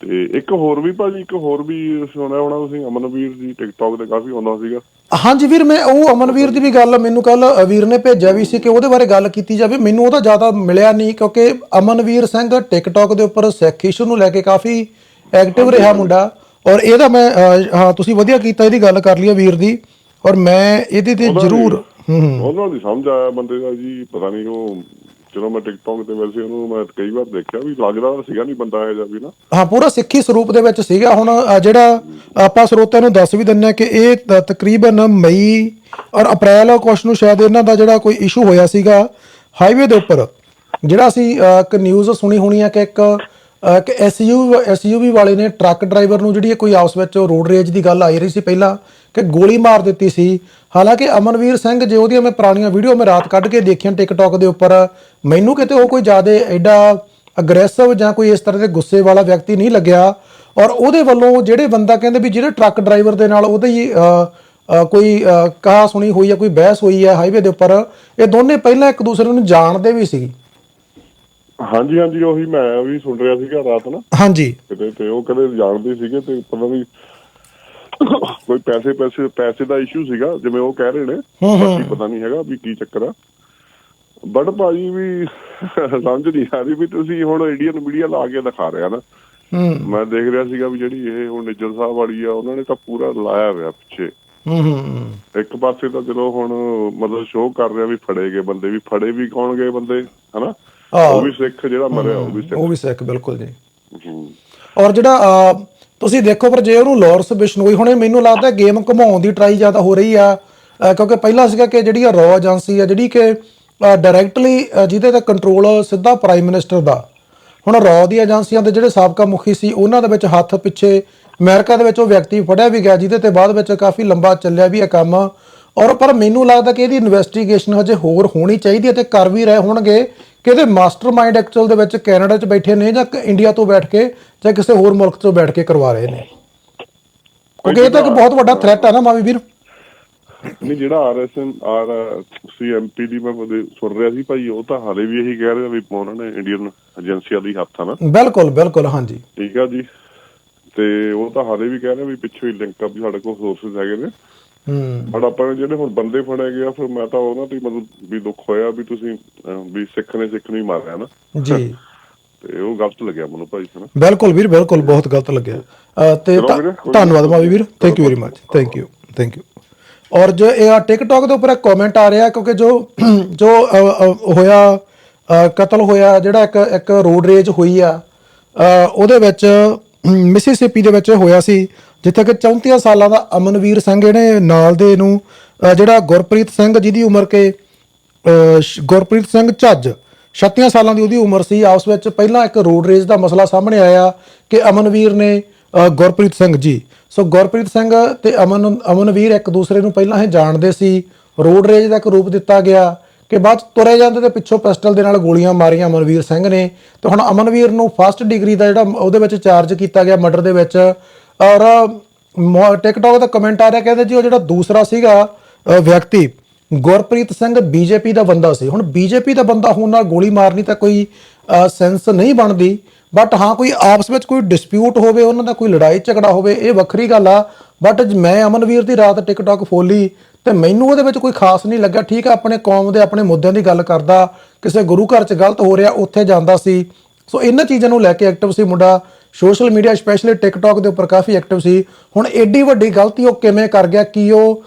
D: ਤੇ ਇੱਕ ਹੋਰ ਵੀ ਭਾਜੀ ਇੱਕ ਹੋਰ ਵੀ ਸੁਣਿਆ ਹੋਣਾ ਤੁਸੀਂ ਅਮਨਵੀਰ ਜੀ ਟਿਕਟੌਕ ਤੇ ਕਾਫੀ ਆਉਂਦਾ ਸੀਗਾ।
A: ਹਾਂਜੀ ਵੀਰ ਮੈਂ ਉਹ ਅਮਨਵੀਰ ਦੀ ਵੀ ਗੱਲ ਮੈਨੂੰ ਕੱਲ ਵੀਰ ਨੇ ਭੇਜਿਆ ਵੀ ਸੀ ਕਿ ਉਹਦੇ ਬਾਰੇ ਗੱਲ ਕੀਤੀ ਜਾਵੇ। ਮੈਨੂੰ ਉਹਦਾ ਜ਼ਿਆਦਾ ਮਿਲਿਆ ਨਹੀਂ ਕਿਉਂਕਿ ਅਮਨਵੀਰ ਸਿੰਘ ਟਿਕਟੌਕ ਦੇ ਉੱਪਰ ਸਿੱਖ ਇਸ਼ੂ ਨੂੰ ਲੈ ਕੇ ਕਾਫੀ ਐਕਟਿਵ ਰਿਹਾ ਮੁੰਡਾ। ਔਰ ਇਹਦਾ ਮੈਂ ਹਾਂ ਤੁਸੀਂ ਵਧੀਆ ਕੀਤਾ ਇਹਦੀ ਗੱਲ ਕਰ ਲਈ ਵੀਰ ਦੀ। ਔਰ ਮੈਂ ਇਹਦੇ ਤੇ ਜ਼ਰੂਰ
D: ਉਹਨਾਂ ਦੀ ਸਮਝ ਆਇਆ ਬੰਦੇ ਦਾ ਜੀ ਪਤਾ ਨਹੀਂ ਉਹ ਚਲੋ ਮੈਂ ਟਿਕਟੌਕ ਤੇ ਵੈਸੇ ਉਹਨੂੰ ਮੈਂ ਕਈ ਵਾਰ ਦੇਖਿਆ ਵੀ ਲੱਗਦਾ ਤਾਂ ਸੀਗਾ ਨਹੀਂ ਬੰਦਾ ਇਹ ਜਿਹਾ ਵੀ ਨਾ।
A: ਹਾਂ ਪੂਰਾ ਸਿੱਖੀ ਸਰੂਪ ਦੇ ਵਿੱਚ ਸੀਗਾ। ਹੁਣ ਅ, ਜਿਹੜਾ ਆਪਾਂ ਸਰੋਤਿਆਂ ਨੂੰ ਦੱਸ ਵੀ ਦਿੰਨੇ ਕਿ ਇਹ ਤ- ਤਕਰੀਬਨ ਮਈ ਔਰ ਅਪ੍ਰੈਲ ਕੁਛ ਨੂੰ ਸ਼ਾਇਦ ਇਹਨਾਂ ਦਾ ਜਿਹੜਾ ਕੋਈ ਇਸ਼ੂ ਹੋਇਆ ਸੀਗਾ ਹਾਈਵੇ ਦੇ ਉੱਪਰ ਜਿਹੜਾ ਅਸੀਂ ਅ, ਇੱਕ ਨਿਊਜ਼ ਸੁਣੀ ਹੋਣੀ ਆ ਕਿ ਇੱਕ ਅ, ਕਿ ਐਸਯੂ ਐਸਯੂਵੀ ਵਾਲੇ ਨੇ ਟਰੱਕ ਡਰਾਈਵਰ ਨੂੰ ਜਿਹੜੀ ਇਹ ਕੋਈ ਆਪਸ ਵਿੱਚ ਰੋਡ ਰੇਜ ਦੀ ਗੱਲ ਆਈ ਰਹੀ ਸੀ ਪਹਿਲਾਂ ਕਿ ਗੋਲੀ ਮਾਰ ਦਿੱਤੀ ਸੀ। ਹਾਲਾਂਕਿ ਅਮਨਵੀਰ ਸਿੰਘ ਜੇ ਉਹਦੀਆਂ ਮੈਂ ਪੁਰਾਣੀਆਂ ਵੀਡੀਓ ਮੈਂ ਰਾਤ ਕੱਢ ਕੇ ਦੇਖੀਆਂ ਟਿਕਟੌਕ ਦੇ ਉੱਪਰ ਮੈਨੂੰ ਕਿਤੇ ਉਹ ਕੋਈ ਜ਼ਿਆਦਾ ਐਡਾ ਅਗਰੈਸਿਵ ਜਾਂ ਕੋਈ ਇਸ ਤਰ੍ਹਾਂ ਦੇ ਗੁੱਸੇ ਵਾਲਾ ਵਿਅਕਤੀ ਨਹੀਂ ਲੱਗਿਆ। ਔਰ ਉਹਦੇ ਵੱਲੋਂ ਜਿਹੜੇ ਬੰਦਾ ਕਹਿੰਦੇ ਵੀ ਜਿਹੜੇ ਟਰੱਕ ਡਰਾਈਵਰ ਦੇ ਨਾਲ ਉਹਦੇ ਕੋਈ ਕਹਾ ਸੁਣੀ ਹੋਈ ਹੈ ਕੋਈ ਬਹਿਸ ਹੋਈ ਹੈ ਹਾਈਵੇ ਦੇ ਉੱਪਰ ਇਹ ਦੋਨੇ ਪਹਿਲਾਂ ਇੱਕ ਦੂਸਰੇ ਨੂੰ ਜਾਣਦੇ ਵੀ ਸੀ।
D: ਹਾਂਜੀ ਹਾਂਜੀ ਉਹੀ ਮੈਂ ਵੀ ਸੁਣ ਰਿਹਾ ਸੀਗਾ ਰਾਤ ਨਾ।
A: ਹਾਂਜੀ।
D: ਕਿਤੇ ਤੇ ਉਹ ਕਦੇ ਜਾਣਦੇ ਸੀਗੇ ਤੇ ਪਤਾ ਨਹੀਂ ਕੋਈ ਪੈਸੇ ਪੈਸੇ ਪੈਸੇ ਦਾ ਇਸ਼ੂ ਸੀਗਾ ਜਿਵੇਂ ਉਹ ਕਹਿ ਰਹੇ ਨੇ ਬਾਕੀ ਪਤਾ ਨਹੀਂ ਹੈਗਾ ਵੀ ਕੀ ਚੱਕਰ ਆ। ਬਟ ਭਾਜੀ ਵੀ ਸਮਝ ਨਹੀਂ ਆ ਰਹੀ ਵੀ ਤੁਸੀਂ ਹੁਣ ਇੰਡੀਅਨ ਮੀਡੀਆ ਲਾ ਕੇ ਦਿਖਾ ਰਿਹਾ ਨਾ। ਮੈਂ ਦੇਖ ਰਿਹਾ ਸੀਗਾ ਵੀ ਜਿਹੜੀ ਇਹ ਹੁਣ ਨਿੱਜਰ ਸਾਹਿਬ ਵਾਲੀ ਆ ਉਹਨਾਂ ਨੇ ਤਾਂ ਪੂਰਾ ਲਾਇਆ ਹੋਇਆ ਪਿੱਛੇ। ਇੱਕ ਪਾਸੇ ਤਾਂ ਚਲੋ ਹੁਣ ਮਤਲਬ ਸ਼ੋਅ ਕਰ ਰਿਹਾ ਵੀ ਫੜੇ ਗਏ ਬੰਦੇ ਵੀ ਫੜੇ ਵੀ ਕੌਣ ਗਏ ਬੰਦੇ ਹਨਾ। ਉਹ ਵੀ ਸਿੱਖ ਜਿਹੜਾ ਮਰਿਆ ਉਹ ਵੀ ਸਿੱਖ।
A: ਉਹ ਵੀ ਸਿੱਖ ਬਿਲਕੁਲ ਜੀ। ਔਰ ਜਿਹੜਾ ਤੁਸੀਂ ਦੇਖੋ ਪਰ ਜੇ ਉਹਨੂੰ ਲਾਰੈਂਸ ਬਿਸ਼ਨੋਈ ਹੁਣੇ ਮੈਨੂੰ ਲੱਗਦਾ ਗੇਮ ਘੁਮਾਉਣ ਦੀ ਟਰਾਈ ਜ਼ਿਆਦਾ ਹੋ ਰਹੀ ਆ। ਕਿਉਂਕਿ ਪਹਿਲਾਂ ਸੀਗਾ ਕਿ ਜਿਹੜੀ ਆ ਰॉ ਏਜੰਸੀ ਆ, ਜਿਹੜੀ ਕਿ ਡਾਇਰੈਕਟਲੀ ਜਿਹਦੇ ਤੇ ਕੰਟਰੋਲ ਸਿੱਧਾ ਪ੍ਰਾਈਮ ਮਿਨਿਸਟਰ ਦਾ। ਹੁਣ ਰॉ ਦੀ ਏਜੰਸੀਆਂ ਦੇ ਜਿਹੜੇ ਸਾਬਕਾ ਮੁਖੀ ਸੀ, ਉਹਨਾਂ ਦੇ ਵਿੱਚ ਹੱਥ ਪਿੱਛੇ ਅਮਰੀਕਾ ਦੇ ਵਿੱਚ ਉਹ ਵਿਅਕਤੀ ਫੜਿਆ ਵੀ ਗਿਆ, ਜਿਹਦੇ ਤੇ ਬਾਅਦ ਵਿੱਚ ਕਾਫੀ ਲੰਬਾ ਚੱਲਿਆ ਵੀ ਇਹ ਕੰਮ। ਔਰ ਪਰ ਮੈਨੂੰ ਲੱਗਦਾ ਕਿ ਇਹਦੀ ਇਨਵੈਸਟੀਗੇਸ਼ਨ ਹਜੇ ਹੋਰ ਹੋਣੀ ਚਾਹੀਦੀ ਹੈ ਤੇ ਕਰ ਵੀ ਰਹੇ ਹੋਣਗੇ। ਕਿ ਇਹਦੇ ਮਾਸਟਰਮਾਈਂਡ ਐਕਚੁਅਲ ਦੇ ਵਿੱਚ ਕੈਨੇਡਾ 'ਚ ਬੈਠੇ ਨੇ ਜਾਂ ਇੰਡੀਆ ਤੋਂ ਬੈਠ ਕੇ ਜਾਂ ਕਿਸੇ ਹੋਰ ਮੁਲਕ ਤੋਂ ਬੈਠ ਕੇ ਕਰਵਾ ਰਹੇ ਨੇ? ਕਿਉਂਕਿ ਇਹ ਤਾਂ ਇੱਕ ਬਹੁਤ ਵੱਡਾ ਥ੍ਰੈਟ ਹੈ ਨਾ ਮਾਵੀ ਵੀਰ।
D: ਨਹੀਂ ਜਿਹੜਾ ਆਰਐਸਐਨ ਆਰ ਸੀਐਮਪੀ ਦੀ ਮੈਂ ਸੁਣ ਰਿਹਾ ਸੀ ਭਾਈ ਉਹ ਤਾਂ ਹਾਲੇ ਵੀ ਇਹੀ ਕਹਿ ਰਿਹਾ ਵੀ ਉਹਨਾਂ ਨੇ ਇੰਡੀਅਨ ਏਜੰਸੀਆਂ ਦੀ ਹੱਥ ਆ ਨਾ।
A: ਬਿਲਕੁਲ ਬਿਲਕੁਲ ਹਾਂਜੀ।
D: ਠੀਕ ਆ ਜੀ। ਤੇ ਉਹ ਤਾਂ ਹਾਲੇ ਵੀ ਕਹਿ ਰਿਹਾ ਵੀ ਪਿੱਛੋਂ ਹੀ ਲਿੰਕ ਅਪ ਸਾਡੇ ਕੋਲ ਸੋਰਸਸ ਹੈਗੇ ਨੇ। ਬਟ ਆਪਾਂ ਜਿਹੜੇ ਹੁਣ ਬੰਦੇ ਫੜੇ ਗਏ ਆ ਫਿਰ ਮੈਂ ਤਾਂ ਉਹਨਾਂ ਤੇ ਹੀ ਮਤਲਬ ਵੀ ਦੁੱਖ ਹੋਇਆ ਵੀ ਤੁਸੀਂ ਵੀ ਸਿੱਖ ਨੇ ਸਿੱਖ ਨੂੰ ਹੀ ਮਾਰਿਆ ਨਾ।
A: ਜੀ।
D: ਤੇ ਉਹ ਗਲਤ ਲੱਗਿਆ ਮੈਨੂੰ ਭਾਈ ਹਨਾ।
A: ਬਿਲਕੁਲ ਵੀਰ ਬਿਲਕੁਲ ਬਹੁਤ ਗਲਤ ਲੱਗਿਆ। ਤੇ ਧੰਨਵਾਦ। ਮਾਵੀ ਵੀਰ। Thank you very much thank you thank you ਔਰ ਜੋ ਇਹ ਟਿਕਟੌਕ ਦੇ ਉੱਪਰ ਇੱਕ ਕਮੈਂਟ ਆ ਰਿਹਾ ਕਿਉਂਕਿ ਜੋ ਜੋ ਹੋਇਆ ਕਤਲ ਹੋਇਆ ਜਿਹੜਾ ਇੱਕ ਇੱਕ ਰੋਡ ਰੇਜ ਹੋਈ ਆ ਉਹਦੇ ਵਿੱਚ ਮਿਸਿਸਿਪੀ ਦੇ ਵਿੱਚ ਹੋਇਆ ਸੀ। ਜਿੱਥੇ ਕਿ 34 ਸਾਲਾਂ ਦਾ ਅਮਨਵੀਰ ਸਿੰਘ ਇਹਨੇ ਨਾਲ ਦੇ ਨੂੰ ਜਿਹੜਾ ਗੁਰਪ੍ਰੀਤ ਸਿੰਘ ਜਿਹਦੀ ਉਮਰ ਕੇ ਗੁਰਪ੍ਰੀਤ ਸਿੰਘ ਝੱਜ 36 ਸਾਲਾਂ ਦੀ ਉਹਦੀ ਉਮਰ ਸੀ, ਆਪਸ ਵਿੱਚ ਪਹਿਲਾਂ ਇੱਕ ਰੋਡ ਰੇਜ ਦਾ ਮਸਲਾ ਸਾਹਮਣੇ ਆਇਆ ਕਿ ਅਮਨਵੀਰ ਨੇ ਗੁਰਪ੍ਰੀਤ ਸਿੰਘ ਜੀ। ਸੋ ਗੁਰਪ੍ਰੀਤ ਸਿੰਘ ਤੇ ਅਮਨ, ਅਮਨਵੀਰ ਇੱਕ ਦੂਸਰੇ ਨੂੰ ਪਹਿਲਾਂ ਹੀ ਜਾਣਦੇ ਸੀ। ਰੋਡ ਰੇਜ ਦਾ ਇੱਕ ਰੂਪ ਦਿੱਤਾ ਗਿਆ ਕਿ ਬਾਅਦ 'ਚ ਤੁਰੇ ਜਾਂਦੇ ਤੇ ਪਿੱਛੋਂ ਪਿਸਟਲ ਦੇ ਨਾਲ ਗੋਲੀਆਂ ਮਾਰੀਆਂ ਅਮਨਵੀਰ ਸਿੰਘ ਨੇ। ਤੇ ਹੁਣ ਅਮਨਵੀਰ ਨੂੰ ਫਸਟ ਡਿਗਰੀ ਦਾ ਜਿਹੜਾ ਉਹਦੇ ਵਿੱਚ ਚਾਰਜ ਕੀਤਾ ਗਿਆ ਮਰਡਰ ਦੇ ਵਿੱਚ ਔਰ, ਮੋ- ਟਿਕਟੌਕ ਦਾ ਕਮੈਂਟ ਆ ਰਿਹਾ ਕਹਿੰਦੇ ਜੀ ਉਹ ਜਿਹੜਾ ਦੂਸਰਾ ਸੀਗਾ ਵਿਅਕਤੀ, ਗੁਰਪ੍ਰੀਤ ਸਿੰਘ ਬੀਜੇਪੀ ਦਾ ਬੰਦਾ ਸੀ। ਹੁਣ ਬੀਜੇਪੀ ਦਾ ਬੰਦਾ ਹੋਣ ਨਾਲ ਗੋਲੀ ਮਾਰਨੀ ਤਾਂ ਕੋਈ ਸੈਂਸ ਨਹੀਂ ਬਣਦੀ। ਬਟ ਹਾਂ, ਕੋਈ ਆਪਸ ਵਿੱਚ ਕੋਈ ਡਿਸਪਿਊਟ ਹੋਵੇ, ਉਹਨਾਂ ਦਾ ਕੋਈ ਲੜਾਈ ਝਗੜਾ ਹੋਵੇ, ਇਹ ਵੱਖਰੀ ਗੱਲ ਆ। ਬਟ ਮੈਂ ਅਮਨਵੀਰ ਦੀ ਰਾਤ ਟਿਕਟੌਕ ਫੋਲੀ ਤੇ ਮੈਨੂੰ ਉਹਦੇ ਵਿੱਚ ਕੋਈ ਖਾਸ ਨਹੀਂ ਲੱਗਾ ਠੀਕ ਆ, ਆਪਣੇ ਕੌਮ ਦੇ, ਆਪਣੇ ਮੁੱਦਿਆਂ ਦੀ ਗੱਲ ਕਰਦਾ, ਕਿਸੇ ਗੁਰੂ ਘਰ 'ਚ ਗਲਤ ਹੋ ਰਿਹਾ, ਉੱਥੇ ਜਾਂਦਾ ਸੀ। ਸੋ ਇਹਨਾਂ ਚੀਜ਼ਾਂ ਨੂੰ ਲੈ ਕੇ ਐਕਟਿਵ ਸੀ ਮੁੰਡਾ। ਸੋਸ਼ਲ ਮੀਡੀਆ ਸਪੈਸ਼ਲੀ ਟਿਕਟੌਕ ਦੇ ਉੱਪਰ ਕਾਫੀ ਐਕਟਿਵ ਸੀ। ਹੁਣ ਏਡੀ ਵੱਡੀ ਗਲਤੀ ਉਹ ਕਿਵੇਂ ਕਰ ਗਿਆ, ਕੀ ਉਹ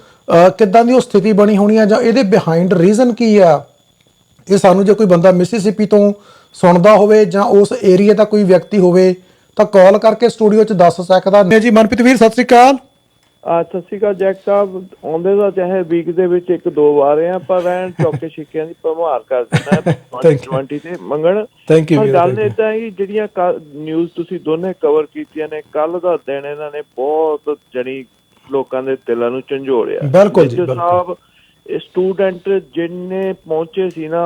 A: ਕਿੱਦਾਂ ਦੀ ਉਹ ਸਥਿਤੀ ਬਣੀ ਹੋਣੀ ਆ, ਜਾਂ ਇਹਦੇ ਬਿਹਾਈਂਡ ਰੀਜ਼ਨ ਕੀ ਆ? ਇਹ ਸਾਨੂੰ ਜੇ ਕੋਈ ਬੰਦਾ ਮਿਸਿਸਿਪੀ ਤੋਂ ਸੁਣਦਾ ਹੋਵੇ ਜਾਂ ਉਸ ਏਰੀਆ ਦਾ ਕੋਈ ਵਿਅਕਤੀ ਹੋਵੇ, ਤਾਂ ਕਾਲ ਕਰਕੇ ਸਟੂਡੀਓ 'ਚ ਦੱਸ ਸਕਦਾ। ਨੇ ਜੀ, ਮਨਪ੍ਰੀਤ ਵੀਰ, ਸਤਿ ਸ੍ਰੀ ਅਕਾਲ।
E: ਸਤਿ ਸ਼੍ਰੀ ਅਕਾਲ ਜੈਕ ਸਾਹਿਬ ਆਉਂਦੇ ਤਾਂ ਚਾਹੇ ਵੀਕ ਦੇ ਵਿੱਚ ਇੱਕ ਦੋ ਵਾਰ ਆ ਪਰ ਐਨ ਚੌਕੇ ਛਿੱਕਿਆਂ ਦੀ ਭਮਾਰ ਕਰ ਦਿੰਦਾ
A: Thank you.
E: 2020 ਤੇ ਮੰਗਣ ਪਰ
A: ਵੀਰ,
E: ਗੱਲ
A: you.
E: ਇਦਾਂ ਹੈ ਜਿਹੜੀਆਂ ਨਿਊਜ਼ ਤੁਸੀਂ ਦੋਨੇ ਕਵਰ ਕੀਤੀਆਂ ਨੇ ਕੱਲ ਦਾ ਦਿਨ ਇਹਨਾਂ ਨੇ ਬਹੁਤ ਜਣੀ ਲੋਕਾਂ ਦੇ ਦਿਲਾਂ ਨੂੰ ਝੰਜੋੜਿਆ
A: ਬਿਲਕੁਲ ਜੀ, ਬਿਲਕੁਲ।
E: ਸਾਹਿਬ ਇਹ ਸਟੂਡੈਂਟ ਜਿੰਨੇ ਪਹੁੰਚੇ ਸੀ ਨਾ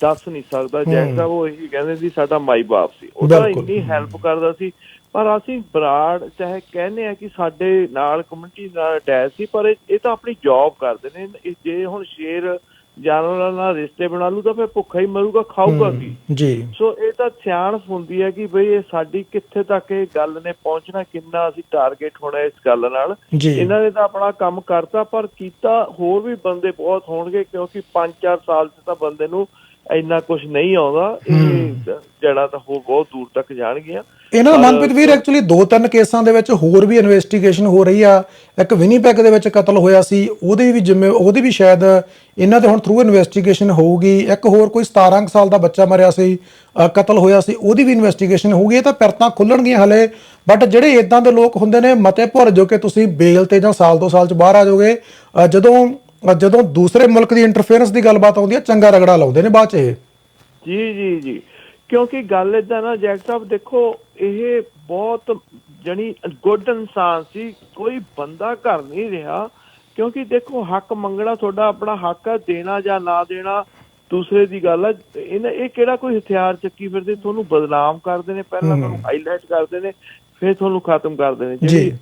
E: ਦੱਸ ਨਹੀਂ ਸਕਦਾ ਜੈਕ ਸਾਹਿਬ ਉਹ ਇਹੀ ਕਹਿੰਦੇ ਸੀ ਸਾਡਾ ਮਾਈ ਬਾਪ ਸੀ ਉਹ ਤਾਂ
A: ਬਿਲਕੁਲ।
E: ਇੰਨੀ ਹੈਲਪ ਕਰਦਾ ਸੀ ਪਰ ਅਸੀਂ ਬਰਾੜ ਚਾਹੇ ਕਹਿੰਦੇ ਆ ਕਿ ਸਾਡੇ ਨਾਲ ਕਮਿਊਨਿਟੀ ਨਾਲ ਅਟੈਚ ਸੀ ਪਰ ਇਹ ਤਾਂ ਆਪਣੀ ਜੌਬ ਕਰਦੇ ਨੇ। ਜੇ ਹੁਣ ਸ਼ੇਰ ਜਾਨਵਰਾਂ ਨਾਲ ਰਿਸ਼ਤੇ ਬਣਾ ਲੂ ਤਾਂ ਫਿਰ ਭੁੱਖਾ ਹੀ ਮਰੂਗਾ ਖਾਊਗਾ ਕੀ?
A: ਜੀ।
E: ਸੋ ਇਹ ਤਾਂ ਸਿਆਣਪ ਹੁੰਦੀ ਹੈ ਕਿ ਬਈ ਇਹ ਸਾਡੀ ਕਿੱਥੇ ਤੱਕ ਇਹ ਗੱਲ ਨੇ ਪਹੁੰਚਣਾ ਕਿੰਨਾ ਅਸੀਂ ਟਾਰਗੇਟ ਹੋਣਾ ਇਸ ਗੱਲ ਨਾਲ। ਇਹਨਾਂ ਨੇ ਤਾਂ ਆਪਣਾ ਕੰਮ ਕਰਤਾ ਪਰ ਕੀਤਾ ਹੋਰ ਵੀ ਬੰਦੇ ਬਹੁਤ ਹੋਣਗੇ ਕਿਉਂਕਿ 5-4 ਸਾਲ 'ਚ ਤਾਂ ਬੰਦੇ ਨੂੰ ਇੰਨਾ ਕੁਝ ਨਹੀਂ ਆਉਂਦਾ ਇਹ ਜੜਾ ਤਾਂ ਹੋਰ ਬਹੁਤ ਦੂਰ ਤੱਕ ਜਾਣਗੀਆਂ।
A: ਇਹਨਾਂ ਮਨਪ੍ਰੀਤ ਵੀਰ ਐਕਚੁਅਲੀ ਦੋ ਤਿੰਨ ਕੇਸਾਂ ਦੇ ਵਿੱਚ ਹੋਰ ਵੀ ਇਨਵੈਸਟੀਗੇਸ਼ਨ ਹੋ ਰਹੀ ਆ। ਇੱਕ ਵਿਨੀਪੈਗ ਦੇ ਵਿੱਚ ਕਤਲ ਹੋਇਆ ਸੀ ਉਹਦੇ ਵੀ ਜਿੰਮੇ ਉਹਦੇ ਵੀ ਸ਼ਾਇਦ ਇਹਨਾਂ ਦੇ ਹੁਣ ਥਰੂ ਇਨਵੈਸਟੀਗੇਸ਼ਨ ਹੋਊਗੀ। ਇੱਕ ਹੋਰ ਕੋਈ 17 ਕੁ ਸਾਲ ਦਾ ਬੱਚਾ ਮਰਿਆ ਸੀ ਕਤਲ ਹੋਇਆ ਸੀ ਉਹਦੀ ਵੀ ਇਨਵੈਸਟੀਗੇਸ਼ਨ ਹੋਊਗੀ। ਇਹ ਤਾਂ ਪਿਰਤਾਂ ਖੁੱਲਣਗੀਆਂ ਹਲੇ ਬਟ ਜਿਹੜੇ ਇਦਾਂ ਦੇ ਲੋਕ ਹੁੰਦੇ ਨੇ ਮਤੇ ਭੁਰ ਜੋ ਕਿ ਤੁਸੀਂ ਬੇਲ ਤੇ ਜਾਂ ਸਾਲ ਦੋ ਸਾਲ ਚ ਬਾਹਰ ਆ ਜਾਓਗੇ। ਜਦੋਂ ਜਦੋਂ ਦੂਸਰੇ ਮੁਲਕ ਦੀ ਇੰਟਰਫੇਰੈਂਸ ਦੀ ਗੱਲਬਾਤ ਆਉਂਦੀ ਹੈ ਚੰਗਾ ਰਗੜਾ ਲਾਉਂਦੇ ਨੇ ਬਾਅਦ ਚ ਇਹ।
E: ਜੀ ਜੀ ਜੀ। ਕਿਉਂਕਿ ਗੱਲ ਇਦਾਂ ਨਾ ਜੈਕ ਸਾਹਿਬ ਦੇਖੋ ਇਹ ਬਹੁਤ ਜਣੀ ਗੁੱਡ ਇਨਸਾਨ ਸੀ ਕੋਈ ਬੰਦਾ ਘਰ ਨਹੀਂ ਰਿਹਾ। ਕਿਉਂਕਿ ਦੇਖੋ ਹੱਕ ਮੰਗਣਾ ਤੁਹਾਡਾ ਆਪਣਾ ਹੱਕ ਹੈ ਦੇਣਾ ਜਾਂ ਨਾ ਦੇਣਾ ਦੂਸਰੇ ਦੀ ਗੱਲ ਹੈ। ਇਹਨਾਂ ਇਹ ਕਿਹੜਾ ਕੋਈ ਹਥਿਆਰ ਚੱਕੀ ਫਿਰਦੇ? ਤੁਹਾਨੂੰ ਬਦਨਾਮ ਕਰਦੇ ਨੇ ਪਹਿਲਾਂ ਤੁਹਾਨੂੰ ਹਾਈਲਾਈਟ ਕਰਦੇ ਨੇ ਫਿਰ ਤੁਹਾਨੂੰ ਖਤਮ ਕਰਦੇ ਨੇ।
A: ਜੀ।